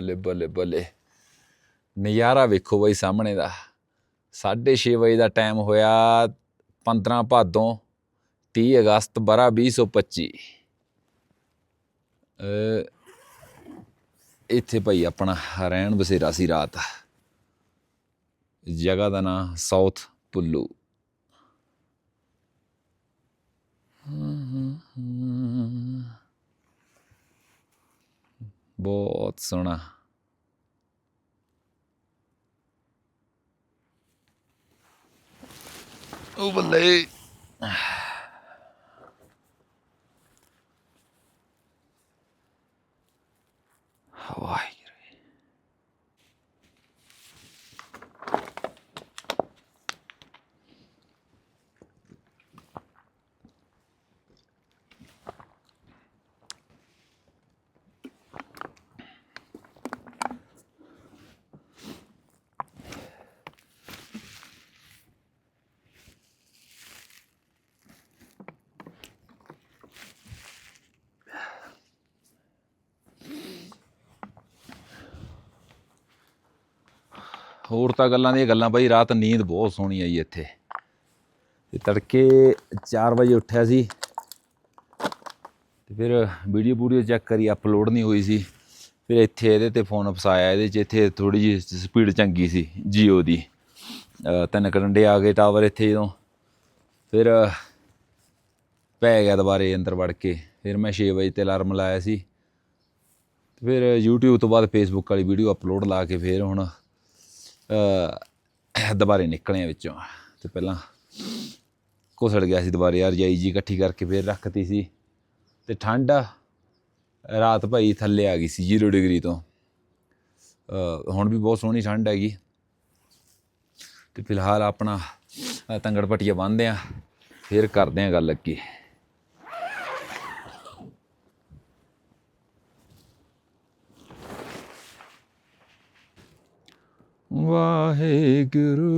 ਬੱਲੇ ਬੱਲੇ ਬੱਲੇ। ਨਜ਼ਾਰਾ ਵੇਖੋ ਬਈ ਸਾਹਮਣੇ ਦਾ। 6:30 ਵਜੇ ਦਾ ਟਾਈਮ ਹੋਇਆ 15 ਭਾਦੋਂ 30 ਅਗਸਤ ਬਰਾ 2025 ਅ ਇੱਥੇ ਭਾਈ ਆਪਣਾ ਰਹਿਣ ਬਸੇਰਾ ਸੀ ਰਾਤ। ਜਗ੍ਹਾ ਦਾ ਨਾਂ ਸਾਊਥ ਪੁੱਲੂ ਬਹੁਤ ਸੋਹਣਾ ਉਹ ਬੱਲੇ ਵਾਹਿਗੁਰੂ ਹੋਰ ਤਾਂ ਗੱਲਾਂ ਦੀਆਂ ਗੱਲਾਂ ਬਾਈ, ਰਾਤ ਨੀਂਦ ਬਹੁਤ ਸੋਹਣੀ ਆਈ ਇੱਥੇ। ਤੇ ਤੜਕੇ 4 ਵਜੇ ਉੱਠਿਆ ਸੀ। ਤੇ ਫਿਰ ਵੀਡੀਓ ਪੂਰੀ ਚੈੱਕ ਕਰੀ, ਅਪਲੋਡ ਨਹੀਂ ਹੋਈ ਸੀ। ਫਿਰ ਇੱਥੇ ਇਹਦੇ ਤੇ ਫੋਨ ਫਸਾਇਆ, ਇਹਦੇ 'ਚ ਇੱਥੇ ਥੋੜੀ ਜਿਹੀ ਸਪੀਡ ਚੰਗੀ ਸੀ, ਜੀਓ ਦੀ। ਤਿੰਨ ਕਰੰਡੇ ਆ ਗਏ ਟਾਵਰ ਇੱਥੇ ਜਦੋਂ। ਫਿਰ ਪੈ ਗਿਆ ਦੁਬਾਰੇ ਅੰਦਰ ਵੜ ਕੇ। ਫਿਰ ਮੈਂ 6 ਵਜੇ ਤੇ ਅਲਾਰਮ ਲਾਇਆ ਸੀ। ਤੇ ਫਿਰ YouTube ਤੋਂ ਬਾਅਦ Facebook ਵਾਲੀ ਵੀਡੀਓ ਅਪਲੋਡ ਲਾ ਕੇ ਫਿਰ ਹੁਣ ਦੁਬਾਰੇ ਨਿਕਲੇ ਵਿੱਚੋਂ। ਤੇ ਪਹਿਲਾਂ ਘੁਸੜ ਗਿਆ ਸੀ ਦੁਬਾਰੇ। ਯਾਰ ਜਾਈ ਜੀ ਇਕੱਠੀ ਕਰਕੇ ਫੇਰ ਰੱਖਤੀ ਸੀ। ਤੇ ਠੰਡ ਰਾਤ ਭਾਈ ਥੱਲੇ ਆ ਗਈ ਸੀ 0 ਡਿਗਰੀ ਤੋਂ। ਹੁਣ ਵੀ ਬਹੁਤ ਸੋਹਣੀ ਠੰਡ ਹੈਗੀ। ਤੇ ਫਿਲਹਾਲ ਆਪਣਾ ਅ, ਤੰਗੜ ਪਟੀਆ ਬੰਨਦੇ ਆ। ਫੇਰ ਕਰਦੇ ਆ ਗੱਲ ਅੱਗੇ। ਵਾਹਿਗੁਰੂ।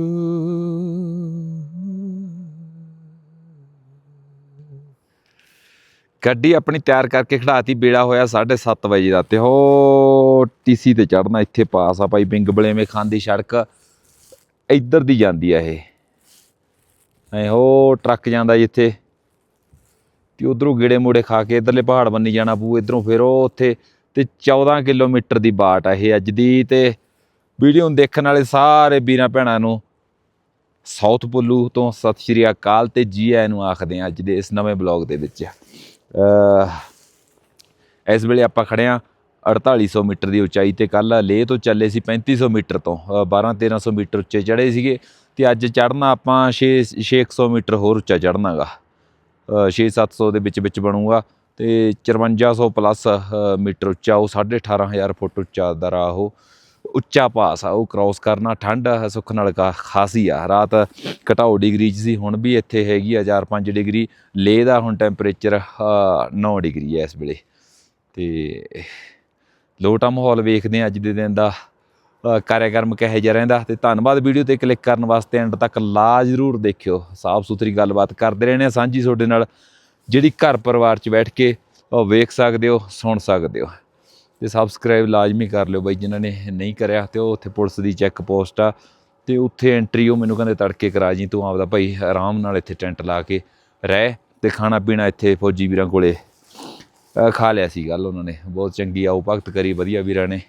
ਗੱਡੀ ਆਪਣੀ ਤਿਆਰ ਕਰਕੇ ਖੜਾਤੀ, ਬੇੜਾ ਹੋਇਆ 7:30 ਵਜੇ ਦਾ ਤੇ ਹੋ ਟੀਸੀ ਤੇ ਚੜਨਾ ਇੱਥੇ ਪਾਸ ਆ ਭਾਈ ਬਿੰਗ ਬਲੇਵੇਂ ਖਾਂਦੀ ਸੜਕ। ਇੱਧਰ ਦੀ ਜਾਂਦੀ ਆ ਇਹ। ਐ ਹੋ, ਟਰੱਕ ਜਾਂਦਾ ਜਿੱਥੇ। ਤੇ ਉਧਰੋਂ ਗੇੜੇ ਮੋੜੇ ਖਾ ਕੇ ਇਧਰਲੇ ਪਹਾੜ ਬੰਨੀ ਜਾਣਾ ਪੂ ਇਧਰੋਂ ਫਿਰ ਉਹ ਉੱਥੇ ਤੇ 14 ਕਿਲੋਮੀਟਰ ਦੀ ਬਾਟ ਆ ਇਹ ਅੱਜ ਦੀ ਤੇ ਵੀਡੀਓ ਨੂੰ ਦੇਖਣ ਵਾਲੇ ਸਾਰੇ ਵੀਰਾਂ ਭੈਣਾਂ ਨੂੰ ਸਾਊਥ ਪੁੱਲੂ ਤੋਂ ਸਤਿ ਸ਼੍ਰੀ ਅਕਾਲ ਤੇ ਜੀ ਆਇਆਂ ਨੂੰ ਆਖਦੇ ਹਾਂ ਅੱਜ ਦੇ ਇਸ ਨਵੇਂ ਬਲੌਗ ਦੇ ਵਿੱਚ। ਇਸ ਵੇਲੇ ਆਪਾਂ ਖੜੇ ਆ 4800 ਮੀਟਰ ਦੀ ਉਚਾਈ ਤੇ। ਕੱਲ ਲੇਹ ਤੋਂ ਚੱਲੇ ਸੀ 3500 ਮੀਟਰ ਤੋਂ 12 1300 ਮੀਟਰ ਉੱਚੇ ਚੜੇ ਸੀਗੇ ਤੇ ਅੱਜ ਚੜਨਾ ਆਪਾਂ 6 600 ਮੀਟਰ ਹੋਰ ਉੱਚਾ ਚੜਨਾਗਾ 6-700 ਦੇ ਵਿੱਚ ਵਿੱਚ ਬਣੂਗਾ ਤੇ 5400 ਪਲੱਸ ਮੀਟਰ ਉੱਚਾ, ਉਹ 18500 ਫੁੱਟ ਉੱਚਾ ਦਾ ਰਾਹ ਉਹ। ਉੱਚਾ ਪਾਸ ਆ ਉਹ ਕ੍ਰਾਸ ਕਰਨਾ ਠੰਡ ਆ, ਸੁੱਖ ਨਾਲ ਕਾ- ਖਾਸੀ ਆ। ਰਾਤ ਘਟਾਓ ਡਿਗਰੀ ਚ ਸੀ ਹੁਣ ਵੀ ਇੱਥੇ ਹੈਗੀ ਆ 4-5 ਡਿਗਰੀ ਲੇਹ ਦਾ ਹੁਣ ਟੈਂਪਰੇਚਰ 9 ਡਿਗਰੀ ਹੈ ਇਸ ਵੇਲੇ। ਤੇ ਲੋਟਾ ਮਾਹੌਲ ਵੇਖਦੇ ਆ ਅੱਜ ਦੇ ਦਿਨ ਦਾ। ਅ, ਕਾਰਿਆਕਰਮ ਕਿਹੋ ਜਿਹਾ ਰਹਿੰਦਾ ਤੇ ਧੰਨਵਾਦ ਵੀਡੀਓ ਤੇ ਕਲਿੱਕ ਕਰਨ ਵਾਸਤੇ ਐਂਡ ਤੱਕ ਲਾ ਜ਼ਰੂਰ ਦੇਖਿਓ। ਸਾਫ਼ ਸੁਥਰੀ ਗੱਲਬਾਤ ਕਰਦੇ ਰਹਿੰਦੇ ਆ ਸਾਂਝੀ ਤੁਹਾਡੇ ਨਾਲ। ਜਿਹੜੀ ਘਰ ਪਰਿਵਾਰ 'ਚ ਬੈਠ ਕੇ ਵੇਖ ਸਕਦੇ ਹੋ ਸੁਣ ਸਕਦੇ ਹੋ। ਤੇ ਸਬਸਕ੍ਰਾਈਬ ਲਾਜ਼ਮੀ ਕਰ ਲਿਓ ਬਾਈ ਜਿਨ੍ਹਾਂ ਨੇ ਨਹੀਂ ਕਰਿਆ ਤੇ ਉਹ ਉੱਥੇ ਪੁਲਿਸ ਦੀ ਚੈੱਕ ਪੋਸਟ ਆ ਤੇ ਉੱਥੇ ਐਂਟਰੀ ਉਹ ਮੈਨੂੰ ਕਹਿੰਦੇ ਤੜਕੇ ਕਰਾ ਜੀ, ਤੂੰ ਆਪਦਾ ਭਾਈ ਆਰਾਮ ਨਾਲ ਇੱਥੇ ਟੈਂਟ ਲਾ ਕੇ ਰਹਿ ਤੇ ਖਾਣਾ ਪੀਣਾ ਇੱਥੇ ਫੌਜੀ ਵੀਰਾਂ ਕੋਲੇ ਖਾ ਲਿਆ ਸੀ ਗੱਲ ਉਹਨਾਂ ਨੇ, ਬਹੁਤ ਚੰਗੀ ਆਓ ਭਗਤ ਕਰੀ, ਵਧੀਆ ਵੀਰਾਂ ਨੇ।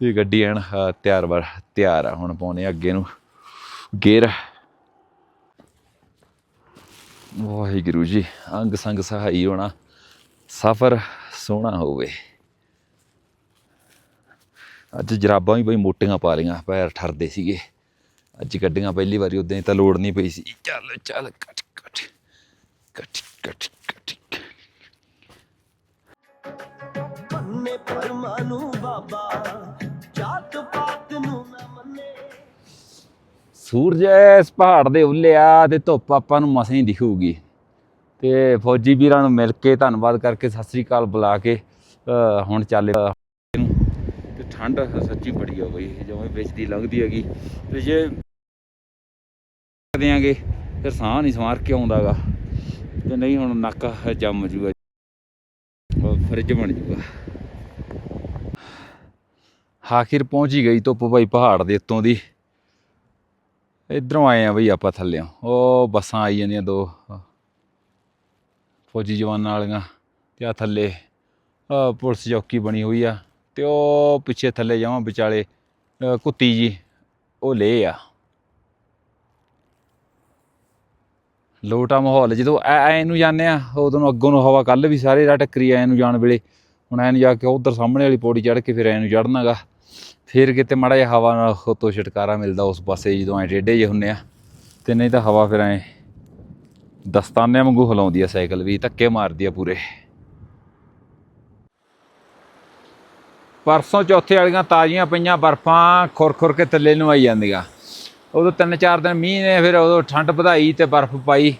ਤੇ ਗੱਡੀ ਐਨ ਤਿਆਰ ਵਰ ਤਿਆਰ ਆ, ਹੁਣ ਪਾਉਣੇ ਅੱਗੇ ਨੂੰ ਗੇਰ ਵਾਹਿਗੁਰੂ ਜੀ, ਅੰਗ ਸੰਗ ਸਹਾਈ ਹੋਣਾ, ਸਫ਼ਰ ਸੋਹਣਾ ਹੋਵੇ। ਅੱਜ ਜਰਾਬਾਂ ਵੀ ਬਈ ਮੋਟੀਆਂ ਪਾ ਲਈਆਂ ਪੈਰ ਠਰਦੇ ਸੀਗੇ। ਅੱਜ ਗੱਡੀਆਂ ਪਹਿਲੀ ਵਾਰੀ ਉਦਾਂ ਹੀ ਤਾਂ ਲੋੜ ਨਹੀਂ ਪਈ ਸੀ। ਚੱਲ ਚੱਲ ਕੱਟ ਕੱਟ ਕੱਟ ਕੱਟ ਕੱਟ। ਮੰਨੇ ਪਰਮਾਨੂ ਬਾਬਾ ਜਾਤ ਪਾਤ ਨੂੰ ਨਾ ਮੰਨੇ। ਸੂਰਜ ਇਸ ਪਹਾੜ ਦੇ ਉੱਲੇ ਆ ਤੇ ਧੁੱਪ ਆਪਾਂ ਨੂੰ ਮਸਾਂ ਹੀ ਦਿਖੂਗੀ। ਤੇ ਫੌਜੀ ਵੀਰਾਂ ਨੂੰ ਮਿਲ ਕੇ ਧੰਨਵਾਦ ਕਰਕੇ ਸਤਿ ਸ੍ਰੀ ਅਕਾਲ ਬੁਲਾ ਕੇ ਹੁਣ ਚੱਲੇ ਠੰਡ ਸੱਚੀ ਬੜੀ ਹੋ ਗਈ ਜਿਵੇਂ ਵਿੱਚ ਦੀ ਲੰਘਦੀ ਹੈਗੀ। ਤੇ ਜੇ ਦਿਆਂਗੇ ਫਿਰ ਸਾਹ ਨਹੀਂ ਸਮਾਰ ਕੇ ਆਉਂਦਾਗਾ। ਤੇ ਨਹੀਂ ਹੁਣ ਨੱਕ ਜੰਮ ਜੂਗਾ। ਫਰਿੱਜ ਬਣ ਜੂਗਾ। ਆਖਿਰ ਪਹੁੰਚੀ ਗਈ ਧੁੱਪ ਭਾਈ ਪਹਾੜ ਦੇ ਉੱਤੋਂ ਦੀ। ਇਧਰੋਂ ਆਏ ਆ ਬਈ ਆਪਾਂ ਥੱਲੇ ਉਹ ਬੱਸਾਂ ਆਈ ਜਾਂਦੀਆਂ ਦੋ। ਫੌਜੀ ਜਵਾਨਾਂ ਵਾਲੀਆਂ ਤੇ ਆ ਥੱਲੇ ਪੁਲਿਸ ਚੌਕੀ ਬਣੀ ਹੋਈ ਆ। ਤੇ ਉਹ ਪਿੱਛੇ ਥੱਲੇ ਜਾਵਾਂ ਵਿਚਾਲੇ, ਅਹ ਕੁੱਤੀ ਜੀ, ਉਹ ਲੇ ਆ। ਲੋਟਾ ਮਾਹੌਲ, ਜਦੋਂ ਐ ਐ ਨੂੰ ਜਾਂਦੇ ਆ, ਉਦੋਂ ਨੂੰ ਅੱਗੋਂ ਨੂੰ ਹਵਾ ਕੱਲ ਵੀ ਸਾਰੇ ਰਾ ਟੱਕਰੀ ਐ ਨੂੰ ਜਾਣ ਵੇਲੇ। ਹੁਣ ਐ ਨੂੰ ਜਾ ਕੇ ਉਧਰ ਸਾਹਮਣੇ ਵਾਲੀ ਪੌੜੀ ਚੜ੍ਹ ਕੇ ਫਿਰ ਐ ਨੂੰ ਚੜ੍ਹਨਾਗਾ। ਫਿਰ ਕਿਤੇ ਮਾੜਾ ਜਿਹਾ ਹਵਾ ਨਾਲ ਤੋਂ ਛਟਕਾਰਾ ਮਿਲਦਾ ਉਸ ਪਾਸੇ ਜਦੋਂ ਐ ਟੇਢੇ ਜਿਹੇ ਹੁੰਨੇ ਆ। ਤੇ ਨਹੀਂ ਤਾਂ ਹਵਾ ਫਿਰ ਐ ਦਸਤਾਨਿਆਂ ਵਾਂਗੂ ਹਿਲਾਉਂਦੀ ਆ ਸਾਈਕਲ ਵੀ, ਧੱਕੇ ਮਾਰਦੀ ਆ ਪੂਰੇ। ਪਰਸੋਂ ਚੌਥੇ ਵਾਲੀਆਂ ਤਾਜ਼ੀਆਂ ਪਈਆਂ ਬਰਫਾਂ ਖੁਰ ਖੁਰ ਕੇ ਥੱਲੇ ਨੂੰ ਆਈ ਜਾਂਦੀਆਂ। ਉਦੋਂ ਤਿੰਨ ਚਾਰ ਦਿਨ ਮੀਂਹ ਨੇ, ਫਿਰ ਉਦੋਂ ਠੰਡ ਵਧਾਈ ਤੇ ਬਰਫ਼ ਪਾਈ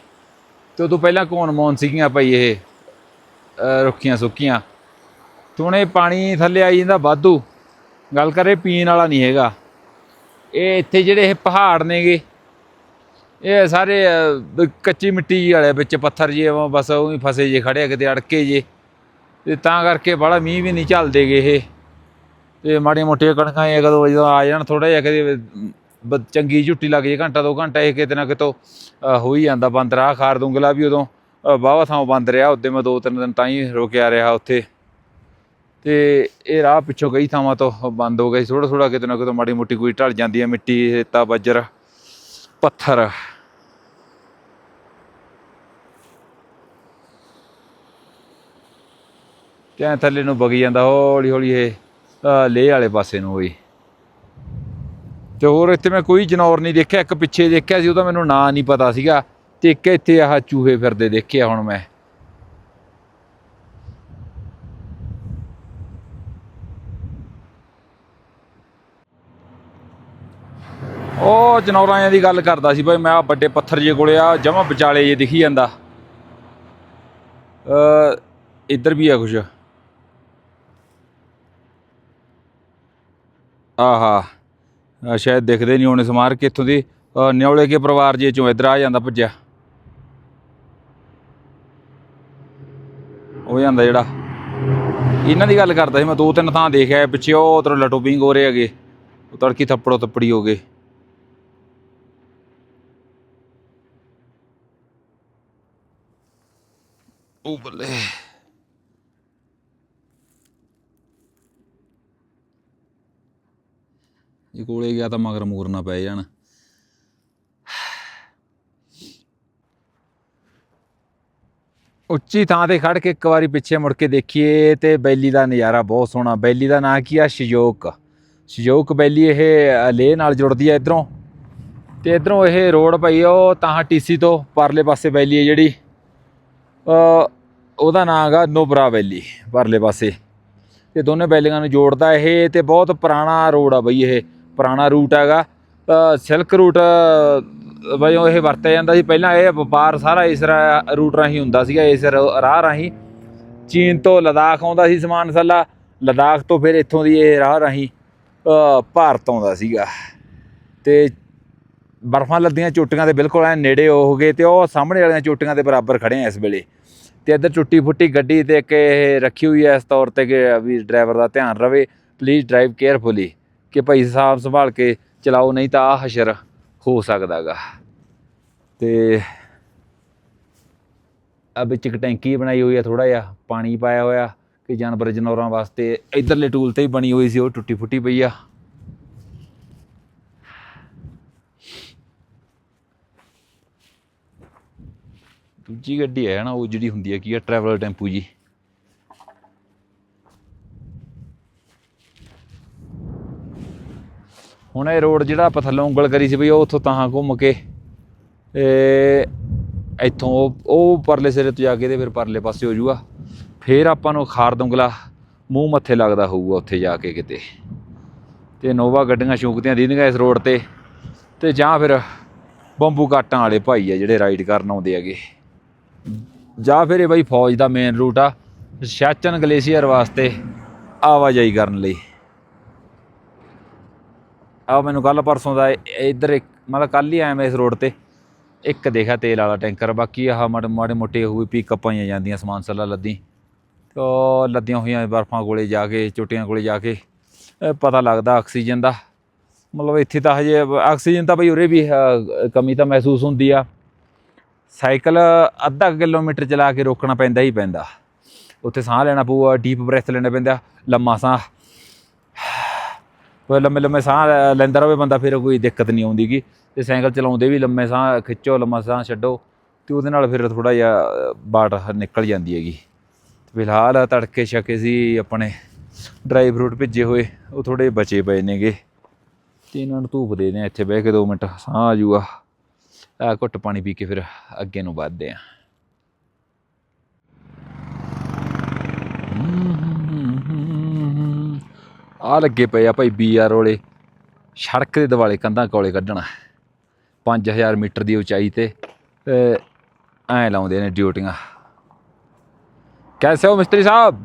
ਤੇ ਉਦੋਂ ਪਹਿਲਾਂ ਕੌਣ ਮੌਨ ਸੀਗੀਆਂ ਪਈ ਇਹ ਰੁੱਖੀਆਂ ਸੁੱਕੀਆਂ। ਤੇ ਪਾਣੀ ਥੱਲੇ ਆਈ ਜਾਂਦਾ ਵਾਧੂ। ਗੱਲ ਕਰੇ ਪੀਣ ਵਾਲਾ ਨਹੀਂ ਹੈਗਾ। ਇਹ ਇੱਥੇ ਜਿਹੜੇ ਇਹ ਪਹਾੜ ਨੇਗੇ, ਇਹ ਸਾਰੇ ਕੱਚੀ ਮਿੱਟੀ ਜਿਹੀ ਵਾਲੇ ਵਿੱਚ ਪੱਥਰ ਜੇ ਬਸ ਉਹੀ ਫਸੇ ਜੇ ਖੜੇ ਕਿਤੇ ਅੜਕੇ ਜੇ ਤੇ ਤਾਂ ਕਰਕੇ ਬੜਾ ਮੀਂਹ ਵੀ ਨਹੀਂ ਚੱਲਦੇਗੇ ਇਹ। ਤੇ ਮਾੜੀਆਂ ਮੋਟੀਆਂ ਕਣਕਾਂ ਇਹ ਕਦੋਂ ਜਦੋਂ ਆ ਜਾਣ ਥੋੜਾ ਜਿਹਾ ਕਦੇ ਚੰਗੀ ਝੁੱਟੀ ਲੱਗ ਜੇ ਘੰਟਾ ਦੋ ਘੰਟਾ ਇਹ ਕਿਤੇ ਨਾ ਕਿਤੋਂ ਹੋ ਹੀ ਜਾਂਦਾ ਬੰਦ। ਰਾਹ ਖਾਰ ਦੂੰਗਲਾ ਵੀ ਉਦੋਂ ਬਾਵਾ ਥਾਂ ਬੰਦ ਰਿਹਾ ਉੱਦੇ ਮੈਂ ਦੋ ਤਿੰਨ ਦਿਨ ਤਾਂ ਹੀ ਰੁਕਿਆ ਰਿਹਾ ਉੱਥੇ। ਤੇ ਇਹ ਰਾਹ ਪਿੱਛੋਂ ਕਈ ਥਾਵਾਂ ਤੋਂ ਬੰਦ ਹੋ ਗਈ ਥੋੜਾ ਥੋੜਾ ਕਿਤੇ ਨਾ ਕਿਤੇ ਮਾੜੀ ਮੋਟੀ ਕੋਈ ਢਲ ਜਾਂਦੀ ਹੈ ਮਿੱਟੀ, ਰੇਤਾ, ਬੱਜਰ, ਪੱਥਰ। ਤੇ ਥੱਲੇ ਨੂੰ ਵਗੀ ਜਾਂਦਾ ਹੌਲੀ ਹੌਲੀ ਇਹ ਲੇਹ ਵਾਲੇ ਪਾਸੇ ਨੂੰ ਹੋਈ ਤੇ ਹੋਰ ਇੱਥੇ ਮੈਂ ਕੋਈ ਜਨੌਰ ਨਹੀਂ ਦੇਖਿਆ, ਇੱਕ ਪਿੱਛੇ ਦੇਖਿਆ ਸੀ, ਉਹਦਾ ਮੈਨੂੰ ਨਾਂ ਨਹੀਂ ਪਤਾ ਸੀਗਾ, ਤੇ ਇੱਕ ਇੱਥੇ ਆਹ ਚੂਹੇ ਫਿਰਦੇ ਦੇਖਿਆ ਹੁਣ ਮੈਂ। ਉਹ ਜਨੌਰਾਂ ਦੀ ਗੱਲ ਕਰਦਾ ਸੀ ਭਾਈ ਮੈਂ ਆ ਵੱਡੇ ਪੱਥਰ ਜੇ ਕੋਲੇ ਆ ਜਮਾ ਵਿਚਾਲੇ ਜੇ ਦਿਖੀ ਜਾਂਦਾ। ਅ ਇੱਧਰ ਵੀ ਆ ਕੁਛ। ਆਹਾ ਅਹ ਸ਼ਾਇਦ ਦਿਖਦੇ ਨਹੀਂ ਹੋਣੇ ਸਮਾਰ ਕੇ ਇੱਥੋਂ ਦੀ। ਅਹ ਨਿਉਲੇ ਕੇ ਪਰਿਵਾਰ ਜੇ ਚੋਂ ਇੱਧਰ ਆ ਜਾਂਦਾ ਭੱਜਿਆ। ਉਹ ਜਾਂਦਾ ਜਿਹੜਾ। ਇਹਨਾਂ ਦੀ ਗੱਲ ਕਰਦਾ ਸੀ, ਮੈਂ ਦੋ ਤਿੰਨ ਥਾਂ ਦੇਖਿਆ ਪਿੱਛੇ, ਉਹ ਉਧਰ ਲਟੋ ਪਿੰਗ ਹੋ ਰਹੇ ਹੈਗੇ। ਉਹ ਤੜਕੀ ਥੱਪੜੋ ਥੱਪੜੀ ਹੋ ਗਏ। ਉਹ ਬੱਲੇ। ਜੇ ਕੋਲੇ ਗਿਆ ਤਾਂ ਮਗਰ ਮੂਰ ਨਾ ਪੈ ਜਾਣ। ਉੱਚੀ ਥਾਂ ਤੇ ਖੜ ਕੇ ਇੱਕ ਵਾਰੀ ਪਿੱਛੇ ਮੁੜ ਕੇ ਦੇਖੀਏ ਤੇ ਬੈਲੀ ਦਾ ਨਜ਼ਾਰਾ ਬਹੁਤ ਸੋਹਣਾ। ਬੈਲੀ ਦਾ ਨਾਂ ਕੀ ਆ? ਸ਼ਯੋਕ। ਸ਼ਯੋਕ ਬੈਲੀ ਇਹ ਲੇਹ ਨਾਲ ਜੁੜਦੀ ਆ ਇਧਰੋਂ। ਤੇ ਇਧਰੋਂ ਇਹ ਰੋਡ ਪਈ ਉਹ ਤਾਂ ਟੀਸੀ ਤੋਂ ਪਰਲੇ ਪਾਸੇ ਬੈਲੀ ਹੈ ਜਿਹੜੀ। ਉਹਦਾ ਨਾਂ ਹੈਗਾ ਨੋਬਰਾ ਵੈਲੀ ਪਰਲੇ ਪਾਸੇ। ਤੇ ਦੋਨੇ ਬੈਲੀਆਂ ਨੂੰ ਜੋੜਦਾ ਇਹ ਤੇ ਬਹੁਤ ਪੁਰਾਣਾ ਰੋਡ ਆ ਬਈ ਇਹ। ਪੁਰਾਣਾ ਰੂਟ ਹੈਗਾ ਸਿਲਕ ਰੂਟ ਵਜੋਂ ਇਹ ਵਰਤਿਆ ਜਾਂਦਾ ਸੀ। ਪਹਿਲਾਂ ਇਹ ਵਪਾਰ ਸਾਰਾ ਇਸ ਰਾ- ਰੂਟ ਰਾਹੀਂ ਹੁੰਦਾ ਸੀਗਾ, ਇਸ ਰਾਹ ਰਾਹੀਂ। ਚੀਨ ਤੋਂ ਲਦਾਖ ਆਉਂਦਾ ਸੀ ਸਮਾਨ ਸੱਲਾ ਲਦਾਖ ਤੋਂ ਫਿਰ ਇੱਥੋਂ ਦੀ ਇਹ ਰਾਹ ਰਾਹੀਂ ਭਾਰਤ ਆਉਂਦਾ ਸੀਗਾ। ਤੇ ਬਰਫਾਂ ਲੱਦੀਆਂ ਚੋਟੀਆਂ ਦੇ ਬਿਲਕੁਲ ਐ ਨੇੜੇ ਹੋ ਗਏ ਤੇ ਉਹ ਸਾਹਮਣੇ ਵਾਲੀਆਂ ਚੋਟੀਆਂ ਦੇ ਬਰਾਬਰ ਖੜੇ ਆ ਇਸ ਵੇਲੇ। ਤੇ ਇੱਧਰ ਟੁੱਟੀ ਫੁੱਟੀ ਗੱਡੀ ਤੇ ਇੱਕ ਇਹ ਰੱਖੀ ਹੋਈ ਹੈ ਇਸ ਤੌਰ ਤੇ ਕਿ ਵੀ ਡਰਾਈਵਰ ਦਾ ਧਿਆਨ ਰਵੇ ਪਲੀਜ਼ ਡਰਾਈਵ ਕੇਅਰਫੁਲੀ ਕਿ ਭਾਈ ਸਾਹਿਬ ਸੰਭਾਲ ਕੇ ਚਲਾਓ, ਨਹੀਂ ਤਾਂ ਆ ਹਸ਼ਰ ਹੋ ਸਕਦਾਗਾ। ਤੇ ਆ ਵਿੱਚ ਇੱਕ ਟੈਂਕੀ ਬਣਾਈ ਹੋਈ ਆ ਥੋੜਾ ਜਿਹਾ, ਪਾਣੀ ਪਾਇਆ ਹੋਇਆ ਕਿ ਜਾਨਵਰ ਜਨੌਰਾਂ ਵਾਸਤੇ ਇਧਰਲੇ ਟੂਲ ਤੇ ਹੀ ਬਣੀ ਹੋਈ ਸੀ, ਉਹ ਟੁੱਟੀ ਫੁੱਟੀ ਪਈ ਆ। ਦੂਜੀ ਗੱਡੀ ਹੈ ਨਾ, ਉਹ ਜਿਹੜੀ ਹੁੰਦੀ ਹੈ ਕੀ ਆ ਟਰੈਵਲਰ ਟੈਂਪੂ ਜੀ। ਹੁਣ ਇਹ ਰੋਡ ਜਿਹੜਾ ਆਪਾਂ ਥੱਲੋਂ ਉਂਗਲ ਕਰੀ ਸੀ ਬਈ ਉਹ ਉੱਥੋਂ ਤਾਂ ਘੁੰਮ ਕੇ ਇੱਥੋਂ ਉਹ ਉਹ ਪਰਲੇ ਸਿਰੇ ਤੋਂ ਜਾ ਕੇ ਤੇ ਫਿਰ ਪਰਲੇ ਪਾਸੇ ਹੋ ਜੂਗਾ। ਫਿਰ ਆਪਾਂ ਨੂੰ ਖਾਰ ਦੁੰਗਲਾ ਮੂੰਹ ਮੱਥੇ ਲੱਗਦਾ ਹੋਊਗਾ ਉੱਥੇ ਜਾ ਕੇ ਕਿਤੇ। ਤੇ ਨੋਵਾ ਗੱਡੀਆਂ ਸ਼ੌਂਕਦੀਆਂ ਦੀਦੀਆਂ ਇਸ ਰੋਡ ਤੇ ਤੇ ਜਾਂ ਫਿਰ ਬੰਬੂ ਕਾਟਾਂ ਵਾਲੇ ਭਾਈ ਆ ਜਿਹੜੇ ਰਾਈਡ ਕਰਨ ਆਉਂਦੇ ਹੈਗੇ। ਜਾਂ ਫਿਰ ਇਹ ਬਈ ਫੌਜ ਦਾ ਮੇਨ ਰੂਟ ਆ, ਸ਼ਾਚਨ ਗਲੇਸ਼ੀਅਰ ਵਾਸਤੇ ਆਵਾਜਾਈ ਕਰਨ ਲਈ। ਆ ਮੈਨੂੰ ਕੱਲ ਪਰਸੋਂ ਦਾ ਇ- ਇੱਧਰ ਇੱਕ, ਮਤਲਬ ਕੱਲ ਹੀ ਆਇਆ ਮੈਂ ਇਸ ਰੋਡ ਤੇ। ਇੱਕ ਦੇਖਿਆ ਤੇਲ ਵਾਲਾ ਟੈਂਕਰ, ਬਾਕੀ ਆਹ ਮਾੜੇ ਮਾੜੇ ਮੋਟੇ ਹੋਈ ਪਿਕਅਪਾਂ ਹੀ ਜਾਂਦੀਆਂ ਸਮਾਨ ਸੱਲਾ ਲੱਦੀ। ਤੇ ਲੱਦੀਆਂ ਹੋਈਆਂ ਬਰਫਾਂ ਕੋਲੇ ਜਾ ਕੇ, ਚੋਟੀਆਂ ਕੋਲੇ ਜਾ ਕੇ ਪਤਾ ਲੱਗਦਾ ਆਕਸੀਜਨ ਦਾ। ਮਤਲਬ ਇੱਥੇ ਤਾਂ ਹਜੇ ਆਕਸੀਜਨ ਤਾਂ ਬਈ ਉਰੇ ਵੀ ਕਮੀ ਤਾਂ ਮਹਿਸੂਸ ਹੁੰਦੀ ਆ। ਸਾਈਕਲ ਅੱਧਾ ਕਿਲੋਮੀਟਰ ਚਲਾ ਕੇ ਰੋਕਣਾ ਪੈਂਦਾ ਹੀ ਪੈਂਦਾ। ਉੱਥੇ ਸਾਹ ਲੈਣਾ ਪਊਗਾ ਡੀਪ ਬ੍ਰੈਥ ਲੈਣਾ ਪੈਂਦਾ, ਲੰਮਾ ਸਾਹ। ਲੰਮੇ ਲੰਮੇ ਸਾਹ ਲੈ- ਲੈਂਦਾ ਰਹੇ ਬੰਦਾ, ਫਿਰ ਕੋਈ ਦਿੱਕਤ ਨਹੀਂ ਆਉਂਦੀਗੀ। ਤੇ ਸਾਈਕਲ ਚਲਾਉਂਦੇ ਵੀ ਲੰਮੇ ਸਾਹ ਖਿੱਚੋ, ਲੰਮਾ ਸਾਹ ਛੱਡੋ, ਤੇ ਉਹਦੇ ਨਾਲ ਫਿਰ ਥੋੜਾ ਜਿਹਾ ਬਾਟ ਨਿਕਲ ਜਾਂਦੀ ਹੈਗੀ। ਫਿਲਹਾਲ ਤੜਕੇ ਛਕੇ ਸੀ ਆਪਣੇ ਡਰਾਈ ਫਰੂਟ ਭਿੱਜੇ ਹੋਏ, ਉਹ ਥੋੜੇ ਬਚੇ ਪਏ ਨੇਗੇ। ਤੇ ਇਹਨਾਂ ਨੂੰ ਧੂਪ ਦੇ ਦੇ ਇੱਥੇ ਬਹਿ ਕੇ 2 ਮਿੰਟ, ਸਾਹ ਆ ਜੂਗਾ। ਘੁੱਟ ਪਾਣੀ ਪੀ ਕੇ ਫਿਰ ਅੱਗੇ ਨੂੰ ਵੱਧਦੇ ਆ। ਆ ਲੱਗੇ ਪਏ ਆ ਭਾਈ ਬੀਆਰ ਵਾਲੇ ਸੜਕ ਦੇ ਦਿਵਾਲੇ ਕੰਧਾਂ ਕੋਲੇ ਕੱਢਣਾ 5000 ਮੀਟਰ ਦੀ ਉਚਾਈ ਤੇ ਐ ਲਾਉਂਦੇ ਨੇ ਡਿਊਟੀਆਂ ਕੈਸੇ ਹੋ ਮਿਸਤਰੀ ਸਾਹਿਬ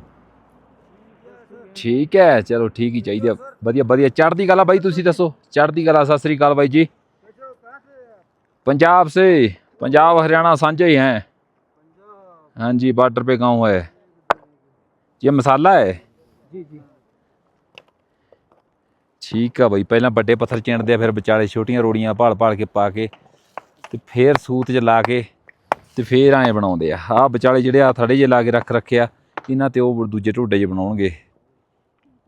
ਠੀਕ ਹੈ ਚਲੋ ਠੀਕ ਹੀ ਚਾਹੀਦਾ ਵਧੀਆ ਵਧੀਆ ਚੜ੍ਹਦੀ ਕਲਾ ਬਾਈ ਤੁਸੀਂ ਦੱਸੋ ਚੜ੍ਹਦੀ ਕਲਾ ਸਤਿ ਸ੍ਰੀ ਅਕਾਲ ਬਾਈ ਜੀ पंजाब से पंजाब हरियाणा साझे ही हैं हाँ जी बॉर्डर पे गांव है ये मसाला है ਜੀ ਜੀ ਠੀਕ ਆ ਬਈ, ਪਹਿਲਾਂ ਵੱਡੇ ਪੱਥਰ ਚਿਣਦੇ ਆ, ਫਿਰ ਵਿਚਾਲੇ ਛੋਟੀਆਂ ਰੋੜੀਆਂ ਭਾਲ ਭਾਲ ਕੇ ਪਾ ਕੇ ਤੇ ਫੇਰ ਸੂਤ 'ਚ ਲਾ ਕੇ ਤੇ ਫੇਰ ਐਂ ਬਣਾਉਂਦੇ ਆ। ਆਹ ਵਿਚਾਲੇ ਜਿਹੜੇ ਆ ਥੜੇ ਜੇ ਲਾ ਕੇ ਰੱਖ ਰੱਖਿਆ ਇਹਨਾਂ ਤੇ ਉਹ ਦੂਜੇ ਢੋਡੇ 'ਚ ਬਣਾਉਣਗੇ।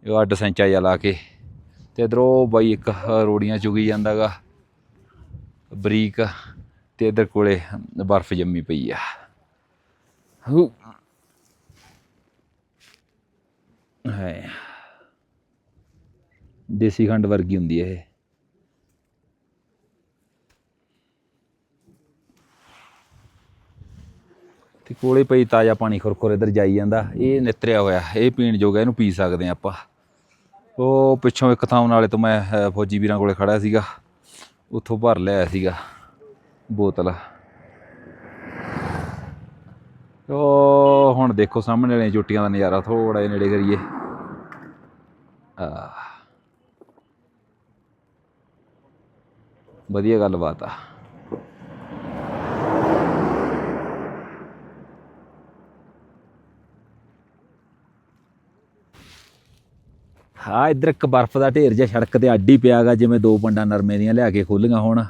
ਇਹ ਅੱਡ ਸੈਂਚਾ ਜਿਹਾ ਲਾ ਕੇ। ਤੇ ਇਧਰੋਂ ਬਾਈ ਇੱਕ ਰੋੜੀਆਂ ਚੁਗੀ ਜਾਂਦਾਗਾ, ਬਰੀਕ, ਤੇ ਇਧਰ ਕੋਲੇ ਬਰਫ਼ ਜੰਮੀ ਪਈ ਆ। ਹੂ। ਹੈ ਦੇਸੀ ਖੰਡ ਵਰਗੀ ਹੁੰਦੀ ਹੈ ਇਹ। ਤੇ ਕੋਲੇ ਪਈ ਤਾਜ਼ਾ ਪਾਣੀ ਖੁਰਖੁਰ ਇਧਰ ਜਾਈ ਜਾਂਦਾ। ਇਹ ਨਿਤਰਿਆ ਹੋਇਆ, ਇਹ ਪੀਣ ਜੋਗਾ ਇਹਨੂੰ ਪੀ ਸਕਦੇ ਆ ਆਪਾਂ। ਉਹ ਪਿੱਛੋਂ ਇੱਕ ਥਾਂ ਨਾਲੇ ਤੋਂ ਮੈਂ ਫੌਜੀ ਵੀਰਾਂ ਕੋਲੇ ਖੜਾ ਸੀਗਾ। ਉੱਥੋਂ ਭਰ ਲਿਆ ਸੀਗਾ ਬੋਤਲ। ਉਹ ਹੁਣ ਦੇਖੋ, ਸਾਹਮਣੇ ਵਾਲੀਆਂ ਚੋਟੀਆਂ ਦਾ ਨਜ਼ਾਰਾ ਥੋੜਾ ਜਿਹਾ ਨੇੜੇ ਕਰੀਏ। ਆ ਵਧੀਆ ਗੱਲਬਾਤ ਆ। ਹਾਂ, ਇੱਧਰ ਇੱਕ ਬਰਫ਼ ਦਾ ਢੇਰ ਜਿਹਾ ਸੜਕ ਤੇ ਅੱਡੀ ਪਿਆਗਾ, ਜਿਵੇਂ ਦੋ ਪੰਡਾਂ ਨਰਮੇ ਦੀਆਂ ਲਿਆ ਕੇ ਖੋਲੀਆਂ ਹੋਣ।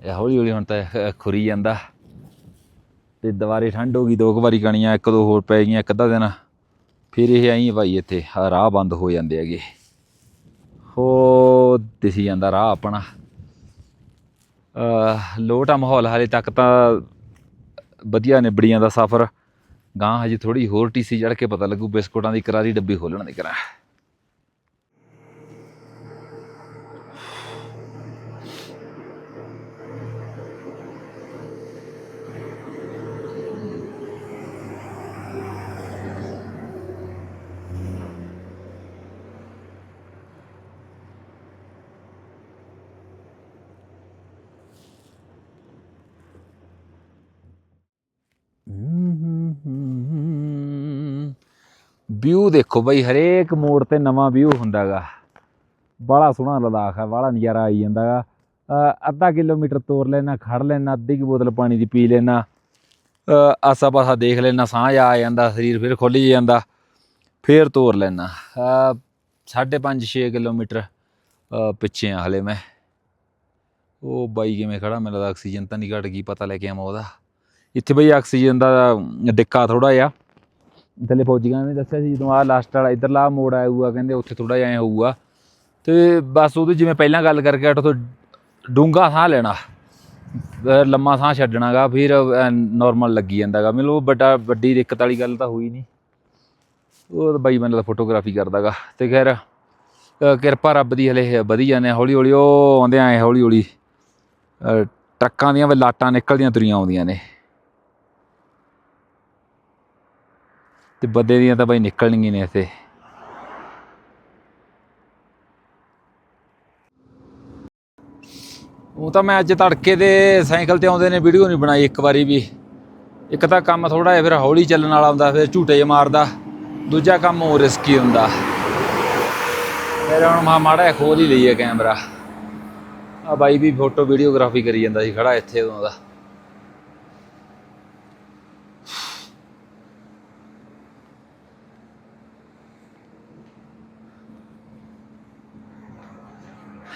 ਇਹ ਹੌਲੀ ਹੌਲੀ ਹੁਣ ਤਾਂ ਖੁਰੀ ਜਾਂਦਾ। ਤੇ ਦੁਬਾਰੇ ਠੰਡ ਹੋ ਗਈ, ਦੋ ਕੁ ਵਾਰੀ ਕਣੀਆਂ ਇੱਕ ਦੋ ਹੋਰ ਪੈ ਗਈਆਂ ਇੱਕ ਅੱਧਾ ਦਿਨ। ਫਿਰ ਇਹ ਆਈ ਭਾਈ ਇੱਥੇ ਰਾਹ ਬੰਦ ਹੋ ਜਾਂਦੇ ਹੈਗੇ। ਹੋ ਦਿਸੀ ਜਾਂਦਾ ਰਾਹ ਆਪਣਾ। ਅਹ ਲੋਟਾ ਮਾਹੌਲ ਹਾਲੇ ਤੱਕ ਤਾਂ ਵਧੀਆ ਨਿਬੜੀਆਂ ਦਾ ਸਫ਼ਰ। ਗਾਂ ਹਜੇ ਥੋੜੀ ਹੋਰ ਟੀਸੀ ਚੜ ਕੇ ਪਤਾ ਲੱਗੂ, ਬਿਸਕੁਟਾਂ ਦੀ ਕਰਾਰੀ ਡੱਬੀ ਖੋਲਣ ਦੀ ਕਰਾਂ ਵਿਊ ਦੇਖੋ ਬਈ ਹਰੇਕ ਮੋੜ ਤੇ ਨਵਾਂ ਵਿਊ ਹੁੰਦਾਗਾ। ਬੜਾ ਸੋਹਣਾ ਲਦਾਖ ਹੈ ਬੜਾ ਨਜ਼ਾਰਾ ਆਈ ਜਾਂਦਾਗਾ। ਅ, ਅੱਧਾ ਕਿਲੋਮੀਟਰ ਤੋਰ ਲੈਣਾ ਖੜ ਲੈਣਾ ਅੱਧੀ ਕੀ ਬੋਤਲ ਪਾਣੀ ਦੀ ਪੀ ਲੈਣਾ। ਆਸਾ ਪਾਸਾ ਦੇਖ ਲੈਣਾ ਸਾਹ ਆ ਜਾਂਦਾ ਸਰੀਰ ਫਿਰ ਖੁੱਲ ਹੀ ਜਾਂਦਾ ਫੇਰ ਤੋਰ ਲੈਣਾ। ਸਾਢੇ 5 6 ਕਿਲੋਮੀਟਰ ਪਿੱਛੇ ਆ ਹਲੇ ਮੈਂ। ਉਹ ਬਾਈ ਕਿਵੇਂ ਖੜਾ ਮੈਨੂੰ ਲੱਗਦਾ ਆਕਸੀਜਨ ਤਾਂ ਨਹੀਂ ਘਟ ਗਈ ਪਤਾ ਲੈ ਕੇ ਆਵਾਂ ਉਹਦਾ। ਇੱਥੇ ਬਈ ਆਕਸੀਜਨ ਦਾ ਡਿੱਕਾ ਥੋੜਾ ਜਿਹਾ। ਥੱਲੇ ਫੌਜੀਆਂ ਨੇ ਦੱਸਿਆ ਸੀ ਜਦੋਂ ਆ ਲਾਸਟ ਵਾਲਾ ਇਧਰਲਾ ਮੋੜ ਆਊਗਾ ਕਹਿੰਦੇ ਉੱਥੇ ਥੋੜਾ ਜਿਹਾ ਐ ਹੋਊਗਾ। ਤੇ ਬਸ ਉਹਦੀ ਜਿਵੇਂ ਪਹਿਲਾਂ ਗੱਲ ਕਰਕੇ ਹਟੋ ਤੋਂ ਡੂੰਗਾ ਸਾਹ ਲੈਣਾ ਫਿਰ ਲੰਮਾ ਸਾਹ ਛੱਡਣਾਗਾ ਫਿਰ ਨਾਰਮਲ ਲੱਗੀ ਜਾਂਦਾਗਾ। ਮੈਨੂੰ ਵੱਡਾ ਵੱਡੀ ਦਿੱਕਤ ਵਾਲੀ ਗੱਲ ਤਾਂ ਹੋਈ ਨਹੀਂ। ਉਹ ਤਾਂ ਬਾਈ ਮੈਨੂੰ ਫੋਟੋਗ੍ਰਾਫੀ ਕਰਦਾਗਾ। ਤੇ ਖੈਰ ਅ, ਕਿਰਪਾ ਰੱਬ ਦੀ ਹਲੇ ਵਧੀ ਜਾਂਦੇ ਹੌਲੀ ਹੌਲੀ ਉਹ ਆਉਂਦੇ ਆਏ ਹੌਲੀ ਹੌਲੀ ਟਰੱਕਾਂ ਦੀਆਂ ਲਾਟਾਂ ਨਿਕਲਦੀਆਂ ਤੁਰੀਆਂ ਆਉਂਦੀਆਂ ਨੇ। ਤੇ ਬੱਦੇ ਦੀਆਂ ਤਾਂ ਬਾਈ ਨਿਕਲਣਗੀਆਂ ਨੇ ਇੱਥੇ। ਉਹ ਤਾਂ ਮੈਂ ਅੱਜ ਤੜਕੇ ਦੇ ਸਾਈਕਲ ਤੇ ਆਉਂਦੇ ਨੇ ਵੀਡੀਓ ਨਹੀਂ ਬਣਾਈ ਇੱਕ ਵਾਰੀ ਵੀ। ਇੱਕ ਤਾਂ ਕੰਮ ਥੋੜਾ ਜਿਹਾ ਫਿਰ ਹੌਲੀ ਚੱਲਣ ਵਾਲਾ ਹੁੰਦਾ, ਫਿਰ ਝੂਟੇ ਜਿਹਾ ਮਾਰਦਾ। ਦੂਜਾ ਕੰਮ ਹੋਰ ਰਿਸਕੀ ਹੁੰਦਾ। ਫਿਰ ਹੁਣ ਮਾ ਮਾੜਾ ਖੋਲ ਹੀ ਲਈਏ ਕੈਮਰਾ ਆ ਬਾਈ ਵੀ ਫੋਟੋ ਵੀਡੀਓਗ੍ਰਾਫੀ ਕਰੀ ਜਾਂਦਾ ਸੀ, ਖੜਾ ਇੱਥੇ ਉਦੋਂ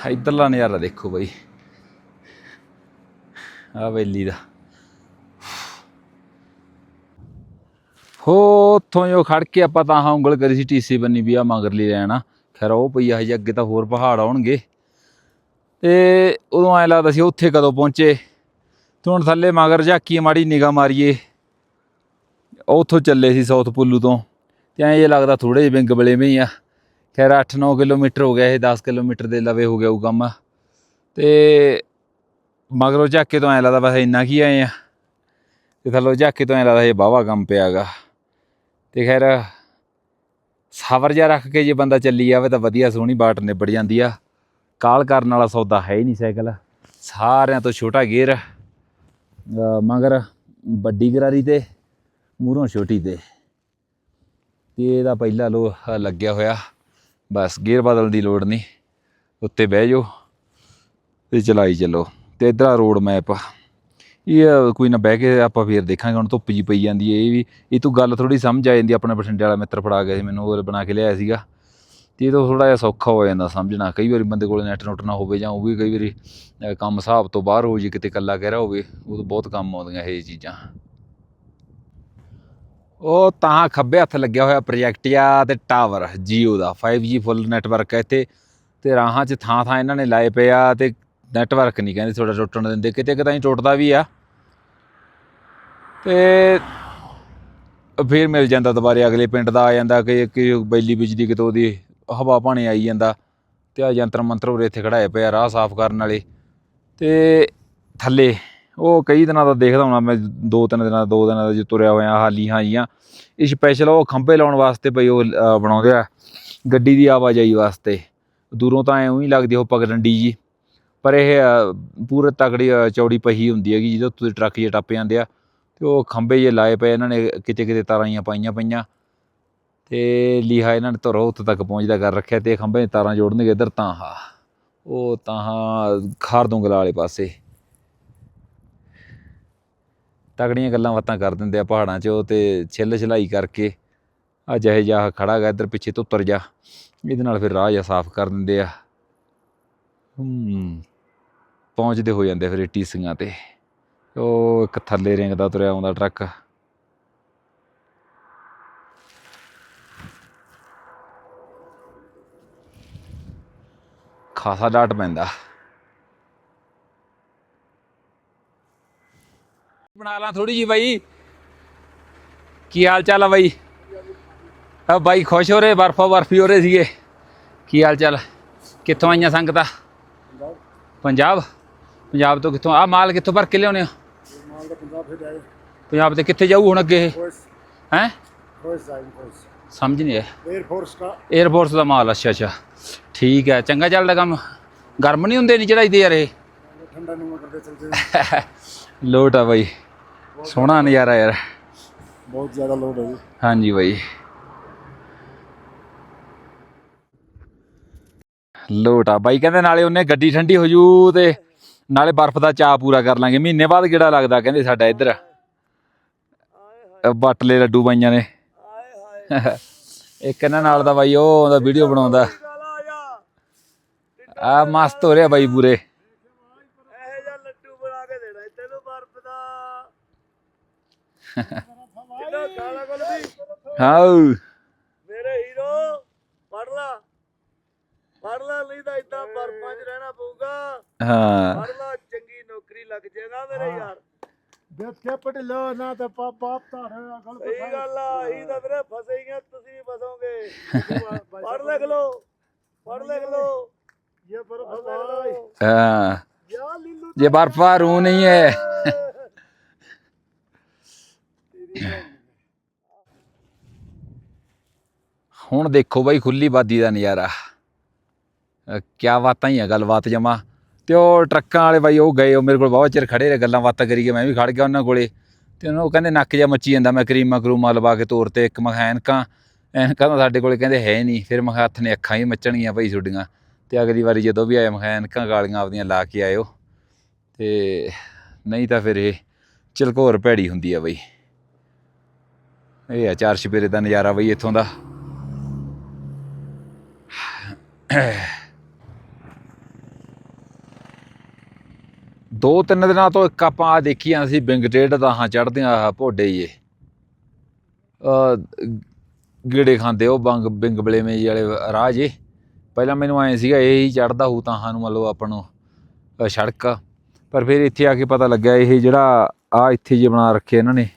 ਇੱਧਰਲਾ ਨਜ਼ਾਰਾ ਦੇਖੋ ਬਾਈ। ਆ ਵੇਲੀ ਦਾ। ਹੋ, ਉੱਥੋਂ ਜੋ ਖੜ ਕੇ ਆਪਾਂ ਤਾਂ ਹਾਂ ਉਂਗਲ ਕਰੀ ਸੀ ਟੀਸੀ ਬੰਨੀ ਵੀ ਆ ਮਗਰਲੀ ਲੈਣਾ ਖੈਰ ਉਹ ਪਈ ਆ ਹਜੇ ਅੱਗੇ ਤਾਂ ਹੋਰ ਪਹਾੜ ਆਉਣਗੇ। ਤੇ ਉਦੋਂ ਐ ਲੱਗਦਾ ਸੀ ਉੱਥੇ ਕਦੋਂ ਪਹੁੰਚੇ। ਤੇ ਹੁਣ ਥੱਲੇ ਮਗਰ ਝਾਕੀ ਮਾੜੀ ਨਿਗਾ ਮਾਰੀਏ। ਉੱਥੋਂ ਚੱਲੇ ਸੀ ਸਾਊਥ ਪੁੱਲੂ ਤੋਂ। ਤੇ ਐਂ ਇਹ ਲੱਗਦਾ ਥੋੜੇ ਜਿਹੇ ਵਿੰਗ ਬਲੇ ਹੀ ਆ। ਖੈਰ 8-9 ਕਿਲੋਮੀਟਰ ਹੋ ਗਿਆ ਇਹ 10 ਕਿਲੋਮੀਟਰ ਦੇ ਲਵੇ ਹੋ ਗਿਆ ਉਹ ਕੰਮ। ਤੇ ਮਗਰੋਂ ਝਾਕੇ ਤੋਂ ਐ ਲੱਗਦਾ ਬਸ ਇੰਨਾ ਕੀ ਆਏ ਆ। ਤੇ ਥੱਲੋਂ ਝਾਕੇ ਤੋਂ ਐ ਲੱਗਦਾ ਇਹ ਬਾਵਾ ਕੰਮ ਪਿਆਗਾ। ਤੇ ਖੈਰ, ਸਬਰ ਜਿਹਾ ਰੱਖ ਕੇ ਜੇ ਬੰਦਾ ਚੱਲੀ ਜਾਵੇ ਤਾਂ ਵਧੀਆ ਸੋਹਣੀ ਬਾਟ ਨਿਬੜ ਜਾਂਦੀ ਆ। ਕਾਲ ਕਰਨ ਵਾਲਾ ਸੌਦਾ ਹੈ ਹੀ ਨਹੀਂ ਸਾਈਕਲ। ਸਾਰਿਆਂ ਤੋਂ ਛੋਟਾ ਗੇਅਰ। ਮਗਰ ਵੱਡੀ ਗਰਾਰੀ ਤੇ, ਮੂਹਰੋਂ ਛੋਟੀ ਤੇ। ਤੇ ਇਹਦਾ ਪਹਿਲਾ ਲੋ ਲੱਗਿਆ ਹੋਇਆ। ਬਸ ਗੇਅਰ ਬਦਲਣ ਦੀ ਲੋੜ ਨਹੀਂ। ਉੱਤੇ ਬਹਿ ਜਾਓ ਤੇ ਚਲਾਈ ਚੱਲੋ। ਤੇ ਇਧਰ ਰੋਡ ਮੈਪ ਇਹ ਕੋਈ ਨਾ ਬਹਿ ਕੇ ਆਪਾਂ ਫੇਰ ਦੇਖਾਂਗੇ, ਹੁਣ ਧੁੱਪ ਜੀ ਪਈ ਜਾਂਦੀ ਹੈ ਇਹ ਵੀ ਇਹ ਤੋਂ ਗੱਲ ਥੋੜੀ ਸਮਝ ਆ ਜਾਂਦੀ ਆਪਣੇ ਬਠਿੰਡੇ ਵਾਲਾ ਮਿੱਤਰ ਫੜਾ ਗਿਆ ਸੀ ਮੈਨੂੰ ਉਹ ਬਣਾ ਕੇ ਲਿਆਇਆ ਸੀਗਾ। ਤੇ ਇਹ ਤੋਂ ਥੋੜਾ ਜਿਹਾ ਸੌਖਾ ਹੋ ਜਾਂਦਾ ਸਮਝਣਾ। ਕਈ ਵਾਰੀ ਬੰਦੇ ਕੋਲ ਨੈਟ ਨੁੱਟ ਨਾ ਹੋਵੇ ਜਾਂ ਉਹ ਵੀ ਕਈ ਵਾਰੀ ਕੰਮ ਹਿਸਾਬ ਤੋਂ ਬਾਹਰ ਹੋ ਜੇ, ਕਿਤੇ ਇਕੱਲਾ ਕਹਿ ਰਿਹਾ ਹੋਵੇ, ਉਹ ਤੋਂ ਬਹੁਤ ਕੰਮ ਆਉਂਦੀਆਂ ਇਹ ਚੀਜ਼ਾਂ। ਉਹ ਤਾਂ ਖੱਬੇ ਹੱਥ ਲੱਗਿਆ ਹੋਇਆ ਪ੍ਰੋਜੈਕਟ ਆ ਤੇ ਟਾਵਰ Jio ਦਾ 5G ਫੁੱਲ ਨੈਟਵਰਕ ਹੈ ਇੱਥੇ ਤੇ ਰਾਹਾਂ 'ਚ ਥਾਂ ਥਾਂ ਇਹਨਾਂ ਨੇ ਲਾਏ ਪਏ ਆ ਤੇ ਨੈਟਵਰਕ ਨਹੀਂ ਕਹਿੰਦੇ ਥੋੜਾ ਟੁੱਟਣ ਦਿੰਦੇ, ਕਿਤੇ ਕਿਤੇ ਟੁੱਟਦਾ ਵੀ ਆ। ਤੇ ਫਿਰ ਮਿਲ ਜਾਂਦਾ ਦੁਬਾਰੇ, ਅਗਲੇ ਪਿੰਡ ਦਾ ਆ ਜਾਂਦਾ ਕਿ ਕਿ ਬੈਲੀ ਬਿਜਲੀ ਕਿਤੋਂ ਦੀ ਹਵਾ ਪਾਣੀ ਆਈ ਜਾਂਦਾ ਤੇ ਆ ਯੰਤਰ ਮੰਤਰ ਉਰੇ ਇੱਥੇ ਖੜਾਏ ਪਏ ਆ, ਰਾਹ ਸਾਫ਼ ਕਰਨ ਵਾਲੇ ਤੇ ਥੱਲੇ ਉਹ ਕਈ ਦਿਨਾਂ ਦਾ ਦੇਖਦਾ ਹੁਣਾ ਮੈਂ, ਦੋ ਤਿੰਨ ਦਿਨਾਂ, ਦੋ ਦਿਨਾਂ ਦਾ ਜੇ ਤੁਰਿਆ ਹੋਇਆ, ਹਾਲੀ ਹਾਂ ਜੀਆਂ ਇਹ ਸਪੈਸ਼ਲ ਉਹ ਖੰਭੇ ਲਾਉਣ ਵਾਸਤੇ ਬਈ ਉਹ ਬਣਾਉਂਦੇ ਆ। ਗੱਡੀ ਦੀ ਆਵਾਜਾਈ ਵਾਸਤੇ। ਦੂਰੋਂ ਤਾਂ ਐਂ ਹੀ ਲੱਗਦੀ ਉਹ ਪਗਡੰਡੀ ਜੀ। ਪਰ ਇਹ ਪੂਰੇ ਤਕੜੀ ਚੌੜੀ ਪਹੀ ਹੁੰਦੀ ਹੈਗੀ ਜਿਹਦੇ ਉੱਤੇ ਟਰੱਕ ਜੇ ਟੱਪ ਜਾਂਦੇ ਆ। ਤੇ ਉਹ ਖੰਭੇ ਜੇ ਲਾਏ ਪਏ ਇਹਨਾਂ ਨੇ, ਕਿਤੇ ਕਿਤੇ ਤਾਰਾਂ ਜੀਆਂ ਪਾਈਆਂ ਪਈਆਂ। ਤੇ ਲੀਹਾ ਇਹਨਾਂ ਨੇ ਧਰੋ ਉੱਥੇ ਤੱਕ ਪਹੁੰਚਦਾ ਕਰ ਰੱਖਿਆ ਤੇ ਇਹ ਖੰਭੇ ਦੀਆਂ ਤਾਰਾਂ ਜੋੜਨਗੇ ਇੱਧਰ ਤਾਂ ਹਾਂ ਉਹ ਤਾਂ ਹਾਂ ਖਾਰ ਦੁੰਗਲਾ ਵਾਲੇ ਪਾਸੇ। ਤਗੜੀਆਂ ਗੱਲਾਂ ਬਾਤਾਂ ਕਰ ਦਿੰਦੇ ਆ ਪਹਾੜਾਂ 'ਚ, ਉਹ ਤੇ ਛਿੱਲ ਛਲਾਈ ਕਰਕੇ ਆ ਜਿਹੇ ਜਾ ਖੜਾ ਗਾ ਇੱਧਰ ਪਿੱਛੇ ਤੋਂ ਉਤਰ ਜਾ, ਇਹਦੇ ਨਾਲ ਫਿਰ ਰਾਹ ਜਾ ਸਾਫ਼ ਕਰ ਦਿੰਦੇ ਆ। ਹੂੰ, ਪਹੁੰਚਦੇ ਹੋ ਜਾਂਦੇ ਫਿਰ ਟੀਸਿੰਗਾਂ ਤੇ। ਉਹ ਇੱਕ ਥੱਲੇ ਰਿੰਗ ਦਾ ਤੁਰਿਆ ਆਉਂਦਾ ਟਰੱਕ। ਖਾਸਾ ਡਾਟ ਪੈਂਦਾ। ਬਣਾ ਲਾਂ ਥੋੜੀ ਜੀ ਬਾਈ। ਕੀ ਹਾਲ ਚਾਲ ਆ ਬਾਈ? ਆ ਬਾਈ ਖੁਸ਼ ਹੋ ਰਹੇ ਬਰਫਾ ਬਰਫੀ ਹੋ ਰਹੇ ਸੀਗੇ। ਕੀ ਹਾਲ ਚਾਲ? ਕਿੱਥੋਂ ਆਈਆਂ ਸੰਗਤਾਂ? ਪੰਜਾਬ? ਪੰਜਾਬ ਤੋਂ ਕਿੱਥੋਂ? ਆ ਮਾਲ ਕਿੱਥੋਂ ਭਰ ਕੇ ਲਿਆਉਣੇ ਆ? ਮਾਲ ਪੰਜਾਬ ਫਿਰ ਜਾਏ ਪੰਜਾਬ ਤੇ ਕਿੱਥੇ ਜਾਊ ਹੁਣ ਅੱਗੇ ਇਹ? ਹੈ? ਸਮਝ ਨਹੀਂ ਆਇਆ। 에ਅਰ ਫੋਰਸ ਦਾ। 에ਅਰਫੋਰਸ ਦਾ ਮਾਲ ਅੱਛਾ ਅੱਛਾ। ਠੀਕ ਹੈ ਚੰਗਾ ਚੱਲਦਾ ਕੰਮ। ਗਰਮ ਨਹੀਂ ਹੁੰਦੇ ਨਹੀਂ ਚੜਾਈਦੇ ਯਾਰ ਇਹ? ਠੰਡਾ ਨੂੰ ਕਰਦੇ ਚਲਦੇ। ਲੋਟ ਆ ਬਾਈ। ਸੋਹਣਾ ਨਜ਼ਾਰਾ ਯਾਰ। ਬਹੁਤ ਜ਼ਿਆਦਾ ਲੋਡ ਹੈ ਜੀ। ਹਾਂਜੀ ਬਾਈ। ਲੋਟ ਆ। ਬਾਈ ਕਹਿੰਦੇ ਨਾਲੇ ਉਹਨੇ ਗੱਡੀ ਠੰਡੀ ਹੋ ਜੂ ਤੇ ਨਾਲੇ ਬਰਫ਼ ਦਾ ਚਾਅ ਪੂਰਾ ਕਰ ਲਾਂਗੇ। ਮਹੀਨੇ ਬਾਅਦ ਕਿਹੜਾ ਲੱਗਦਾ ਕਹਿੰਦੇ ਸਾਡਾ ਇੱਧਰ? ਬਾਟਲੇ ਲੱਡੂ ਬਾਈਆਂ ਨੇ। ਇੱਕ ਇਹਨਾਂ ਨਾਲ ਦਾ ਬਾਈ ਉਹ ਉਹਦਾ ਵੀਡੀਓ ਬਣਾਉਂਦਾ। ਆ ਮਸਤ ਹੋ ਰਿਹਾ ਬਾਈ ਪੂਰੇ ਇਹ ਜਾਂ ਲੱਡੂ ਬਣਾ ਕੇ ਦੇਣਾ ਈ ਤੈਨੂੰ ਬਰਫ ਦਾ ਕਿੰਨਾ ਕਾਲਾ ਕੋਲ ਵੀ ਹਾਂ ਮੇਰੇ ਹੀਰੋ ਪੜ ਲਾ ਪੜ ਲਾ ਨਹੀਂ ਤਾਂ ਇਦਾਂ ਬਰਫਾਂ 'ਚ ਰਹਿਣਾ ਪਊਗਾ ਹਾਂ ਪੜ ਲਾ ਚੰਗੀ ਨੌਕਰੀ ਲੱਗ ਜਾਏਗਾ ਮੇਰੇ ਯਾਰ ਦੇਖ ਕੇ ਪਟ ਲੋ ਨਾ ਤਾਂ ਪਾਪ ਪਾਪ ਤਾਂ ਹੈ ਗਲ ਸਹੀ ਗੱਲ ਆ ਇਹ ਤਾਂ ਵੀਰੇ ਫਸੇ ਹੀ ਆ ਤੁਸੀਂ ਵੀ ਫਸੋਗੇ ਪੜ ਲਿਖ ਲੋ ਪੜ ਲਿਖ ਲੋ ਇਹ ਪਰ ਪੜ ਲਿਖ ਲੋ ਹਾਂ ਯਾ ਲੀਲੂ ये बर्फा रू नहीं है ਹੁਣ ਦੇਖੋ ਬਾਈ ਖੁੱਲੀ ਬਾਦੀ ਦਾ ਨਜ਼ਾਰਾ। ਕਿਆ ਬਾਤਾਂ ਹੀ ਆ ਗੱਲਬਾਤ ਜਮਾ। ਤੇ ਉਹ ਟਰੱਕਾਂ ਵਾਲੇ ਬਾਈ ਉਹ ਗਏ, ਉਹ ਮੇਰੇ ਕੋਲ ਬਹੁਤ ਚਿਰ ਖੜੇ ਰਹੇ, ਗੱਲਾਂ ਬਾਤਾਂ ਕਰੀ ਗਏ, ਮੈਂ ਵੀ ਖੜ ਗਿਆ ਉਹਨਾਂ ਕੋਲੇ। ਤੇ ਉਹਨਾਂ ਉਹ ਕਹਿੰਦੇ ਨੱਕ ਜਿਹਾ ਮੱਚੀ ਜਾਂਦਾ, ਮੈਂ ਕਰੀਮਾਂ ਕਰੂਮਾਂ ਲਵਾ ਕੇ ਤੋਰ ਤੇ ਇੱਕ ਮਖੈਨਕਾਂ ਐਨਕਾਂ ਤਾਂ ਸਾਡੇ ਕੋਲੇ ਕਹਿੰਦੇ ਹੈ ਨਹੀਂ, ਫਿਰ ਮੈਂ ਹੱਥ ਨੇ ਅੱਖਾਂ ਹੀ ਮੱਚਣਗੀਆਂ ਭਾਈ ਤੁਹਾਡੀਆਂ। ਤੇ ਅਗਲੀ ਵਾਰੀ ਜਦੋਂ ਵੀ ਆਏ ਮਖੈਨਕਾਂ ਕਿਹਾ ਗਾਲੀਆਂ ਆਪਦੀਆਂ ਲਾ ਕੇ ਆਇਓ। ਤੇ ਨਹੀਂ ਤਾਂ ਫਿਰ ਇਹ ਚਲਕੋਰ ਭੈੜੀ ਹੁੰਦੀ ਆ ਬਈ। ਇਹ ਆ ਚਾਰ ਸਪੇਰੇ ਦਾ ਨਜ਼ਾਰਾ ਬਈ ਇੱਥੋਂ ਦਾ। ਦੋ ਤਿੰਨ ਦਿਨਾਂ ਤੋਂ ਇੱਕ ਆਪਾਂ ਆ ਦੇਖੀ ਜਾਂਦੇ ਸੀ ਬਿੰਗ ਟੇਡ ਤਾਂ ਹਾਂ ਚੜਦੀਆਂ ਆ ਭੋਡੇ ਜੇ। ਗੇੜੇ ਖਾਂਦੇ ਉਹ ਬੰਗ ਬਿੰਗ ਬਲੇਵੇਂ ਵਾਲੇ ਰਾਹ ਜੇ। ਪਹਿਲਾਂ ਮੈਨੂੰ ਐਂ ਸੀਗਾ ਇਹ ਹੀ ਚੜਦਾ ਹੂ ਤਾਂ ਸਾਨੂੰ ਮੰਨ ਲਓ ਆਪਾਂ ਨੂੰ ਅ, ਸੜਕ। ਪਰ ਫਿਰ ਇੱਥੇ ਆ ਕੇ ਪਤਾ ਲੱਗਿਆ ਇਹ ਜਿਹੜਾ ਆ ਇੱਥੇ ਜੇ ਬਣਾ ਰੱਖੇ ਇਹਨਾਂ ਨੇ।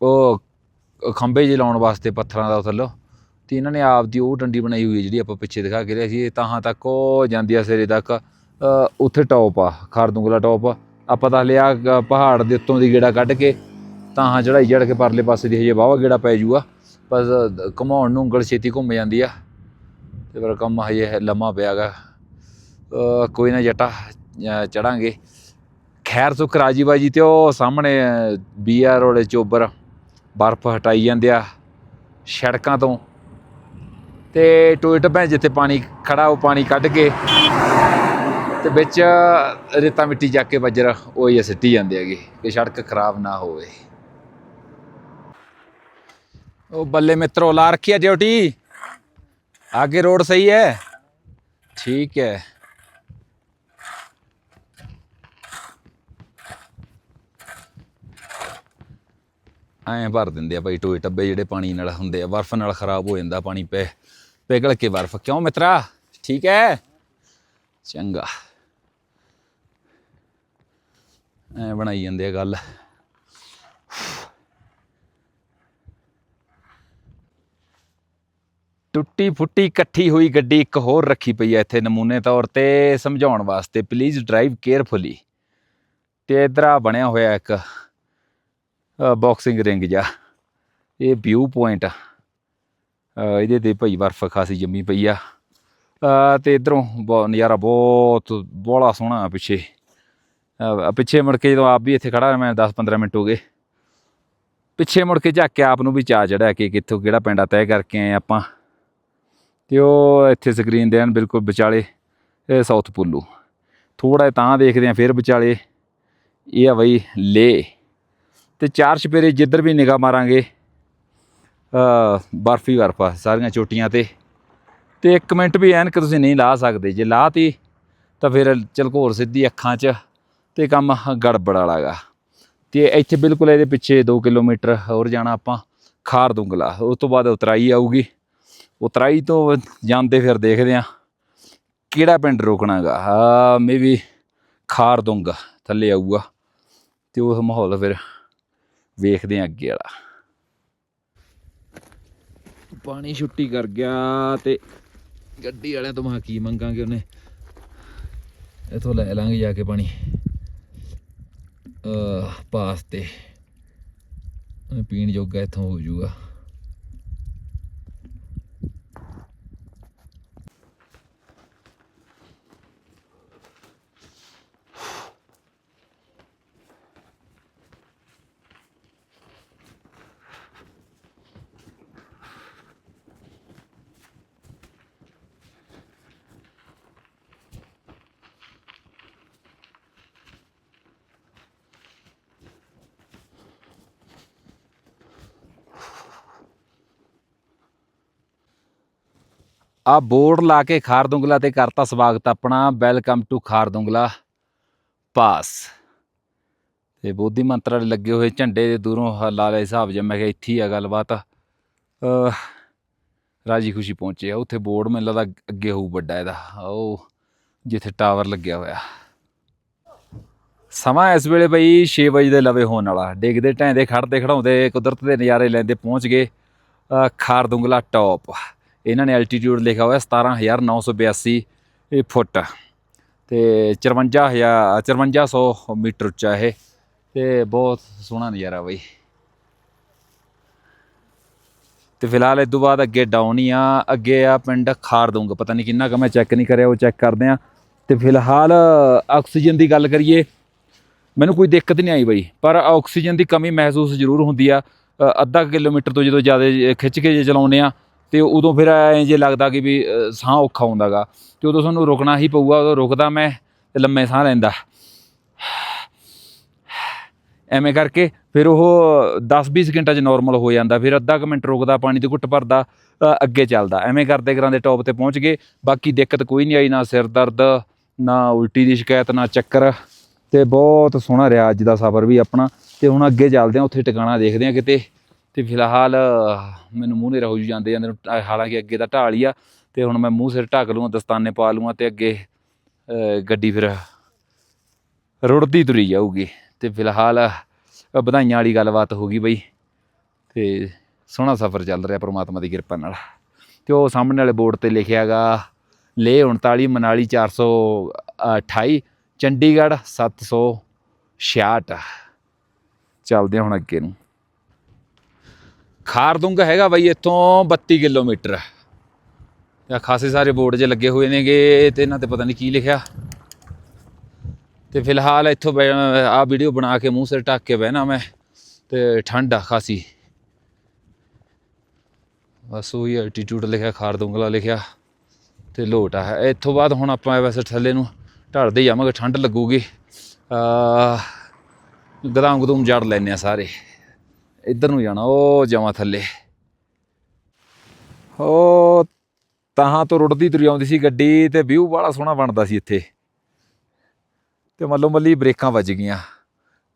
ਉਹ ਖੰਭੇ ਜੇ ਲਾਉਣ ਵਾਸਤੇ ਪੱਥਰਾਂ ਦਾ ਥੱਲੋਂ, ਤੇ ਇਹਨਾਂ ਨੇ ਆਪ ਦੀ ਉਹ ਡੰਡੀ ਬਣਾਈ ਹੋਈ ਹੈ ਜਿਹੜੀ ਆਪਾਂ ਪਿੱਛੇ ਦਿਖਾ ਕੇ ਰਹੇ ਸੀ, ਇਹ ਤਾਹਾਂ ਤੱਕ ਉਹ ਜਾਂਦੀ ਆ ਸਿਰੇ ਤੱਕ ਉੱਥੇ ਟੌਪ ਆ, ਖਾਰਦੁੰਗਲਾ ਟੌਪ ਆਪਾਂ ਤਾਂ ਲਿਆ ਪਹਾੜ ਦੇ ਉੱਤੋਂ ਦੀ ਗੇੜਾ ਕੱਢ ਕੇ ਤਾਹਾਂ ਚੜਾਈ ਚੜ ਕੇ ਪਰਲੇ ਪਾਸੇ ਦੀ ਹਜੇ ਵਾਹਵਾ ਗੇੜਾ ਪੈ ਜੂਗਾ ਬਸ ਘਮਾਉਣ ਨੂੰ ਉਂਗਲ ਛੇਤੀ ਘੁੰਮ ਜਾਂਦੀ ਆ, ਤੇ ਫਿਰ ਕੰਮ ਹਜੇ ਲੰਮਾ ਪਿਆਗਾ। ਕੋਈ ਨਾ ਜਟਾ ਚੜਾਂਗੇ। ਖੈਰ ਸੁਖ ਰਾਜੀ ਬਾਜੀ ਤੇ ਉਹ ਸਾਹਮਣੇ ਬੀਆਰ ਵਾਲੇ ਚੋਬਰ। ਬਰਫ਼ ਹਟਾਈ ਜਾਂਦੇ ਆ ਸੜਕਾਂ ਤੋਂ। ਤੇ ਟੋਏ ਟੱਬੇ ਜਿੱਥੇ ਪਾਣੀ ਖੜਾ, ਉਹ ਪਾਣੀ ਕੱਢ ਕੇ ਤੇ ਵਿੱਚ ਰੇਤਾ ਮਿੱਟੀ ਜਾ ਕੇ ਬੱਜਰ ਉਹ ਹੀ ਸਿੱਟੀ ਜਾਂਦੇ ਹੈਗੇ ਕਿ ਸੜਕ ਖਰਾਬ ਨਾ ਹੋਵੇ। ਉਹ ਬੱਲੇ ਮਿੱਤਰੋ, ਲਾ ਰੱਖੀ ਆ ਡਿਊਟੀ। ਰੋਡ ਸਹੀ ਹੈ? ਠੀਕ ਹੈ। ਐਂ ਭਰ ਦਿੰਦੇ ਆ ਭਾਈ ਟੋਏ ਟੱਬੇ ਜਿਹੜੇ ਪਾਣੀ ਨਾਲ ਹੁੰਦੇ ਆ, ਬਰਫ਼ ਨਾਲ ਖਰਾਬ ਹੋ ਜਾਂਦਾ ਪਾਣੀ ਪੈ, ਪਿਘਲ ਕੇ ਬਰਫ਼। ਕਿਉਂ ਮਿੱਤਰਾ? ਠੀਕ ਹੈ ਚੰਗਾ। ਐ ਬਣਾਈ ਜਾਂਦੇ ਆ ਗੱਲ। ਟੁੱਟੀ ਫੁੱਟੀ ਇਕੱਠੀ ਹੋਈ ਗੱਡੀ ਇੱਕ ਹੋਰ ਰੱਖੀ ਪਈ ਹੈ ਇੱਥੇ ਨਮੂਨੇ ਤੌਰ ਤੇ ਸਮਝਾਉਣ ਵਾਸਤੇ। ਪਲੀਜ਼ ਡਰਾਈਵ ਕੇਅਰਫੁਲੀ ਤੇ ਇਧਰ ਆ ਬਣਿਆ ਹੋਇਆ ਇੱਕ ਬਾਕਸਿੰਗ ਰਿੰਗ ਜਾ। ਇਹ ਵਿਊ ਪੁਆਇੰਟ ਆ। ਇਹਦੇ ਤੇ ਭਈ ਬਰਫ਼ ਖਾਸੀ ਜੰਮੀ ਪਈ ਆ। ਅ, ਤੇ ਇਧਰੋਂ ਨਜ਼ਾਰਾ ਬਹੁਤ ਬੋਲਾ ਸੋਹਣਾ ਆ ਪਿੱਛੇ। ਪਿੱਛੇ ਮੁੜ ਕੇ ਜਦੋਂ ਆਪ ਵੀ ਇੱਥੇ ਖੜਾ ਮੈਂ 10-15 ਮਿੰਟ ਹੋ ਗਏ। ਪਿੱਛੇ ਮੁੜ ਕੇ ਝਾਕ ਕੇ ਆਪ ਨੂੰ ਵੀ ਚਾ ਚੜਿਆ ਕਿ ਕਿੱਥੋਂ ਕਿਹੜਾ ਪਿੰਡਾ ਤੈਅ ਕਰਕੇ ਆਏ ਆਪਾਂ। ਤੇ ਉਹ ਇੱਥੇ ਸਕਰੀਨ ਦੇਣ ਬਿਲਕੁਲ ਵਿਚਾਲੇ ਇਹ ਸਾਊਥ ਪੁੱਲੂ। ਥੋੜਾ ਤਾਂ ਦੇਖਦੇ ਆ ਫਿਰ ਵਿਚਾਲੇ। ਇਹ ਆ ਬਈ ਲੇ ਤੇ ਚਾਰ ਛਪੇਰੇ ਜਿੱਧਰ ਵੀ ਨਿਗਾਹ ਮਾਰਾਂਗੇ ਬਰਫੀ ਬਰਫਾ, ਸਾਰੀਆਂ ਚੋਟੀਆਂ ਤੇ। ਤੇ ਇੱਕ ਮਿੰਟ ਵੀ ਐਨਕ ਤੁਸੀਂ ਨਹੀਂ ਲਾ ਸਕਦੇ। ਜੇ ਲਾਤੀ ਤਾਂ ਫਿਰ ਚਲਕੋਰ ਸਿੱਧੀ ਅੱਖਾਂ 'ਚ ਤੇ ਕੰਮ ਗੜਬੜ ਵਾਲਾਗਾ। ਤੇ ਇੱਥੇ ਬਿਲਕੁਲ ਇਹਦੇ ਪਿੱਛੇ 2 ਕਿਲੋਮੀਟਰ ਹੋਰ ਜਾਣਾ ਆਪਾਂ, ਖਾਰ ਦੁੰਗਲਾ। ਉਸ ਤੋਂ ਬਾਅਦ ਉਤਰਾਈ ਆਊਗੀ। ਉਤਰਾਈ ਤੋਂ ਜਾਂਦੇ ਫਿਰ ਦੇਖਦੇ ਆ ਕਿਹੜਾ ਪਿੰਡ ਰੋਕਣਾਗਾ। ਆ ਮੇਬੀ ਖਾਰ ਦੁੰਗ ਥੱਲੇ ਆਊਗਾ। ਤੇ ਉਹ ਮਾਹੌਲ ਫਿਰ ਵੇਖਦੇ ਆ ਅੱਗੇ ਵਾਲਾ। ਪਾਣੀ ਛੁੱਟੀ ਕਰ ਗਿਆ ਤੇ ਗੱਡੀ ਵਾਲਿਆਂ ਤੋਂ ਮਾ ਕੀ ਮੰਗਾਂਗੇ ਉਹਨੇ? ਇਥੋਂ ਲੈ ਲਾਂਗੇ ਜਾ ਕੇ ਪਾਣੀ। ਪਾਸ ਤੇ ਪੀਣ ਜੋਗਾ ਇਥੋਂ ਹੋ ਜਾਊਗਾ। ਆ ਬੋਰਡ ਲਾ ਕੇ ਖਾਰਦੁੰਗਲਾ ਤੇ ਕਰਤਾ ਸਵਾਗਤ ਆਪਣਾ। Welcome to Khardungla pass. ਤੇ ਬੋਧੀ ਮੰਤਰ ਵਾਲੇ ਲੱਗੇ ਹੋਏ ਝੰਡੇ ਦੇ ਦੂਰੋਂ ਹ- ਲਾ ਲਿਆ ਹਿਸਾਬ ਜਿਹਾ। ਮੈਂ ਕਿਹਾ ਇੱਥੇ ਹੀ ਆ ਗੱਲਬਾਤ। ਰਾਜੀ ਖੁਸ਼ੀ ਪਹੁੰਚੇ ਆ। ਉੱਥੇ ਬੋਰਡ ਮੈਨੂੰ ਲੱਗਦਾ ਅੱਗੇ ਹੋਊ ਵੱਡਾ ਇਹਦਾ। ਉਹ ਜਿੱਥੇ ਟਾਵਰ ਲੱਗਿਆ ਹੋਇਆ। ਸਮਾਂ ਇਸ ਵੇਲੇ ਬਈ 6 ਵਜੇ ਦੇ ਲਵੇ ਹੋਣ ਵਾਲਾ। ਡਿੱਗਦੇ ਢੈਂਦੇ ਖੜਦੇ ਖੜਾਉਂਦੇ ਕੁਦਰਤ ਦੇ ਨਜ਼ਾਰੇ ਲੈਂਦੇ ਪਹੁੰਚ ਗਏ ਖਾਰਦੁੰਗਲਾ ਟੌਪ ਇਹਨਾਂ ਨੇ ਐਲਟੀਟਿਊਡ ਲਿਖਿਆ ਹੋਇਆ 17982 ਇਹ ਫੁੱਟ ਤੇ 54000 5400 ਮੀਟਰ ਉੱਚਾ ਇਹ ਤੇ ਬਹੁਤ ਸੋਹਣਾ ਨਜ਼ਾਰਾ ਬਈ। ਤੇ ਫਿਲਹਾਲ ਇਸ ਤੋਂ ਬਾਅਦ ਅੱਗੇ ਡਾਊਨ ਹੀ ਆ, ਅੱਗੇ ਆ ਪਿੰਡ ਖਾਰਦੁੰਗ, ਪਤਾ ਨਹੀਂ ਕਿੰਨਾ ਕੁ ਮੈਂ ਚੈੱਕ ਨਹੀਂ ਕਰਿਆ, ਉਹ ਚੈੱਕ ਕਰਦੇ ਆ। ਤੇ ਫਿਲਹਾਲ ਆਕਸੀਜਨ ਦੀ ਗੱਲ ਕਰੀਏ, ਮੈਨੂੰ ਕੋਈ ਦਿੱਕਤ ਨਹੀਂ ਆਈ ਬਈ, ਪਰ ਆਕਸੀਜਨ ਦੀ ਕਮੀ ਮਹਿਸੂਸ ਜ਼ਰੂਰ ਹੁੰਦੀ ਆ। ਅੱਧਾ ਕਿਲੋਮੀਟਰ ਤੋਂ ਜਦੋਂ ਜ਼ਿਆਦਾ ਖਿੱਚ ਕੇ ਜੇ ਚਲਾਉਂਦੇ ਆ ਤੇ ਉਦੋਂ ਫਿਰ ਐਂ ਜੇ ਲੱਗਦਾ ਕਿ ਵੀ ਸਾਹ ਔਖਾ ਹੁੰਦਾਗਾ, ਤੇ ਉਦੋਂ ਤੁਹਾਨੂੰ ਰੁਕਣਾ ਹੀ ਪਊਗਾ, ਉਦੋਂ ਰੁਕਦਾ ਮੈਂ ਤੇ ਲੰਮੇ ਸਾਹ ਲੈਂਦਾ। ਐਵੇਂ ਕਰਕੇ ਫਿਰ ਉਹ 10-20 ਸਕਿੰਟਾਂ 'ਚ ਨਾਰਮਲ ਹੋ ਜਾਂਦਾ, ਫਿਰ ਅੱਧਾ ਕੁ ਮਿੰਟ ਰੁਕਦਾ, ਪਾਣੀ ਦੀ ਘੁੱਟ ਭਰਦਾ ਅੱਗੇ ਚੱਲਦਾ। ਐਵੇਂ ਕਰਦੇ ਕਰਾਂਦੇ ਟੌਪ ਤੇ ਪਹੁੰਚ ਗਏ, ਬਾਕੀ ਦਿੱਕਤ ਕੋਈ ਨਹੀਂ ਆਈ, ਨਾ ਸਿਰ ਦਰਦ, ਨਾ ਉਲਟੀ ਦੀ ਸ਼ਿਕਾਇਤ, ਨਾ ਚੱਕਰ, ਤੇ ਬਹੁਤ ਸੋਹਣਾ ਰਿਹਾ ਅੱਜ ਦਾ ਸਫ਼ਰ ਵੀ ਆਪਣਾ, ਤੇ ਹੁਣ ਅੱਗੇ ਚੱਲਦੇ ਆ ਉੱਥੇ ਟਿਕਾਣਾ ਦੇਖਦੇ ਆ ਕਿਤੇ। ਤੇ ਫਿਲਹਾਲ ਮੈਨੂੰ ਮੂੰਹ ਨੇ ਰਹੂ ਜਾਂਦੇ ਜਾਂਦੇ ਨੂੰ ਹਾਲਾਂਕਿ ਅੱਗੇ ਦਾ ਢਾਲ ਹੀ ਆ ਤੇ ਹੁਣ ਮੈਂ ਮੂੰਹ ਸਿਰ ਢੱਕ ਲੂੰਗਾ, ਦਸਤਾਨੇ ਪਾ ਲੂੰਗਾ ਤੇ ਅੱਗੇ ਗੱਡੀ ਫਿਰ ਰੁੜਦੀ ਤੁਰੀ ਜਾਊਗੀ। ਤੇ ਫਿਲਹਾਲ ਵਧਾਈਆਂ ਵਾਲੀ ਗੱਲਬਾਤ ਹੋ ਗਈ ਬਈ। ਤੇ ਸੋਹਣਾ ਸਫ਼ਰ ਚੱਲ ਰਿਹਾ ਪ੍ਰਮਾਤਮਾ ਦੀ ਕਿਰਪਾ ਨਾਲ। ਤੇ ਉਹ ਸਾਹਮਣੇ ਵਾਲੇ ਬੋਰਡ ਤੇ ਲਿਖਿਆਗਾ ਲੇ 39 ਮਨਾਲੀ 428 ਚੰਡੀਗੜ੍ਹ 766 ਚੱਲਦੇ ਹਾਂ ਹੁਣ ਅੱਗੇ ਨੂੰ। ਖਾਰਦੁੰਗ ਹੈਗਾ ਬਾਈ ਇੱਥੋਂ 32 ਕਿਲੋਮੀਟਰ। ਤੇ ਖਾਸੇ ਸਾਰੇ ਬੋਰਡ ਜੇ ਲੱਗੇ ਹੋਏ ਨੇਗੇ, ਤੇ ਇਹਨਾਂ ਤੇ ਪਤਾ ਨਹੀਂ ਕੀ ਲਿਖਿਆ। ਤੇ ਫਿਲਹਾਲ ਇੱਥੋਂ ਆ ਵੀਡੀਓ ਬਣਾ ਕੇ ਮੂੰਹ ਸਿਰ ਢੱਕ ਕੇ ਬਹਿਣਾ ਮੈਂ, ਤੇ ਠੰਡ ਆ ਖਾਸੀ। ਬਸ ਉਹੀ ਐਲਟੀਟਿਊਡ ਲਿਖਿਆ, ਖਾਰਦੁੰਗਲਾ ਲਿਖਿਆ, ਤੇ ਲੋਟ ਆ। ਇੱਥੋਂ ਬਾਅਦ ਹੁਣ ਆਪਾਂ ਵੈਸੇ ਥੱਲੇ ਨੂੰ ਢੜਦੇ ਜਾਵਾਂਗੇ, ਠੰਡ ਲੱਗੂਗੀ। ਆ ਗਦਾਮ ਗਦੂਮ ਜੜ ਲੈਨੇ ਆ ਸਾਰੇ। ਇੱਧਰ ਨੂੰ ਜਾਣਾ, ਉਹ ਜਾਵਾਂ ਥੱਲੇ। ਉਹ ਤਾਹਾਂ ਤੋਂ ਰੁੜਦੀ ਤੁਰੀ ਆਉਂਦੀ ਸੀ ਗੱਡੀ ਤੇ ਵਿਊ ਬੜਾ ਸੋਹਣਾ ਬਣਦਾ ਸੀ ਇੱਥੇ। ਤੇ ਮੱਲੋ ਮੱਲੀ ਬ੍ਰੇਕਾਂ ਵੱਜ ਗਈਆਂ।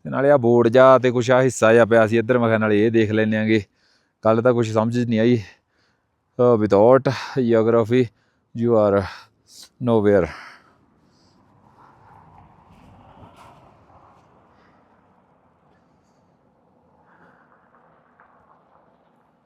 ਤੇ ਨਾਲੇ ਆ ਬੋਰਡ ਜਾ ਤੇ ਕੁਛ ਆ ਹਿੱਸਾ ਜਾ ਪਿਆ ਸੀ ਇੱਧਰ, ਮੈਂ ਕਿਹਾ ਨਾਲੇ ਇਹ ਦੇਖ ਲੈਨੇ ਆਂਗੇ। ਕੱਲ ਤਾਂ ਕੁਛ ਸਮਝ ਨਹੀਂ ਆਈ। Without geography you are nowhere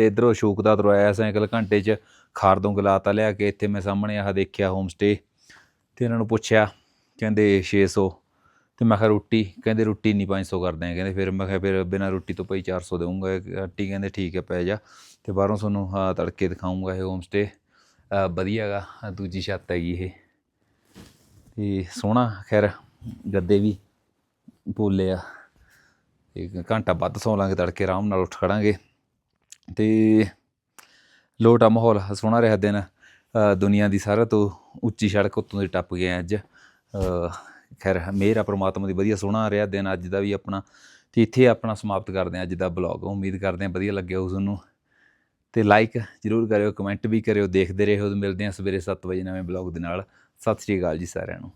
ਤੇ ਇਧਰੋਂ ਅਸ਼ੋਕ ਦਾ ਤੁਰਾਇਆ ਸਾਈਕਲ ਘੰਟੇ 'ਚ ਖਾਰਦੋਂ ਗਲਾਤਾ ਲਿਆ ਕੇ ਇੱਥੇ ਮੈਂ ਸਾਹਮਣੇ ਆਹ ਦੇਖਿਆ ਹੋਮ ਸਟੇ ਤੇ ਇਹਨਾਂ ਨੂੰ ਪੁੱਛਿਆ, ਕਹਿੰਦੇ 600 ਤੇ ਮੈਂ ਕਿਹਾ, ਰੋਟੀ? ਕਹਿੰਦੇ, ਰੋਟੀ ਨਹੀਂ 500 ਕਰਦੇ ਆ। ਕਹਿੰਦੇ ਫਿਰ ਮੈਂ ਕਿਹਾ, ਫਿਰ ਬਿਨਾਂ ਰੋਟੀ ਤੋਂ ਭਾਈ 400 ਦੇਵਾਂਗਾ ਆਂਟੀ ਕਹਿੰਦੇ, ਠੀਕ ਹੈ, ਪੈ ਜਾ। ਤੇ ਬਾਹਰੋਂ ਤੁਹਾਨੂੰ ਹਾਂ ਤੜਕੇ ਦਿਖਾਉਂਗਾ ਇਹ ਹੋਮ ਸਟੇ ਵਧੀਆਗਾ ਦੂਜੀ ਛੱਤ ਹੈਗੀ ਇਹ। ਤੇ ਸੋਹਣਾ, ਖੈਰ, ਗੱਦੇ ਵੀ ਪੋਲੇ ਆ। ਇੱਕ ਘੰਟਾ ਵੱਧ ਸੌ ਲਾਂਗੇ, ਤੜਕੇ ਆਰਾਮ ਨਾਲ ਉੱਠ ਖੜਾਂਗੇ। ਤੇ ਲੋਟਾ ਮਾਹੌਲ ਸੋਹਣਾ ਰਿਹਾ ਦਿਨ ਦੁਨੀਆ ਦੀ ਸਾਰਾ ਤੋਂ ਉੱਚੀ ਸੜਕ ਉੱਤੋਂ ਦੀ ਟੱਪ ਗਏ ਅੱਜ। ਅ, ਖੈਰ ਮੇਰਾ ਪ੍ਰਮਾਤਮਾ ਦੀ ਵਧੀਆ ਸੋਹਣਾ ਰਿਹਾ ਦਿਨ ਅੱਜ ਦਾ ਵੀ ਆਪਣਾ ਤੇ ਇੱਥੇ ਆਪਣਾ ਸਮਾਪਤ ਕਰਦੇ ਹਾਂ ਅੱਜ ਦਾ ਬਲੌਗ ਉਮੀਦ ਕਰਦੇ ਹਾਂ ਵਧੀਆ ਲੱਗਿਆ ਉਸ ਨੂੰ ਤੇ ਲਾਈਕ ਜਰੂਰ ਕਰਿਓ ਕਮੈਂਟ ਵੀ ਕਰਿਓ ਦੇਖਦੇ ਰਹੋ ਮਿਲਦੇ ਹਾਂ ਸਵੇਰੇ 7 ਵਜੇ ਨਵੇਂ ਬਲੌਗ ਦੇ ਨਾਲ। ਸਤਿ ਸ਼੍ਰੀ ਅਕਾਲ ਜੀ ਸਾਰਿਆਂ ਨੂੰ।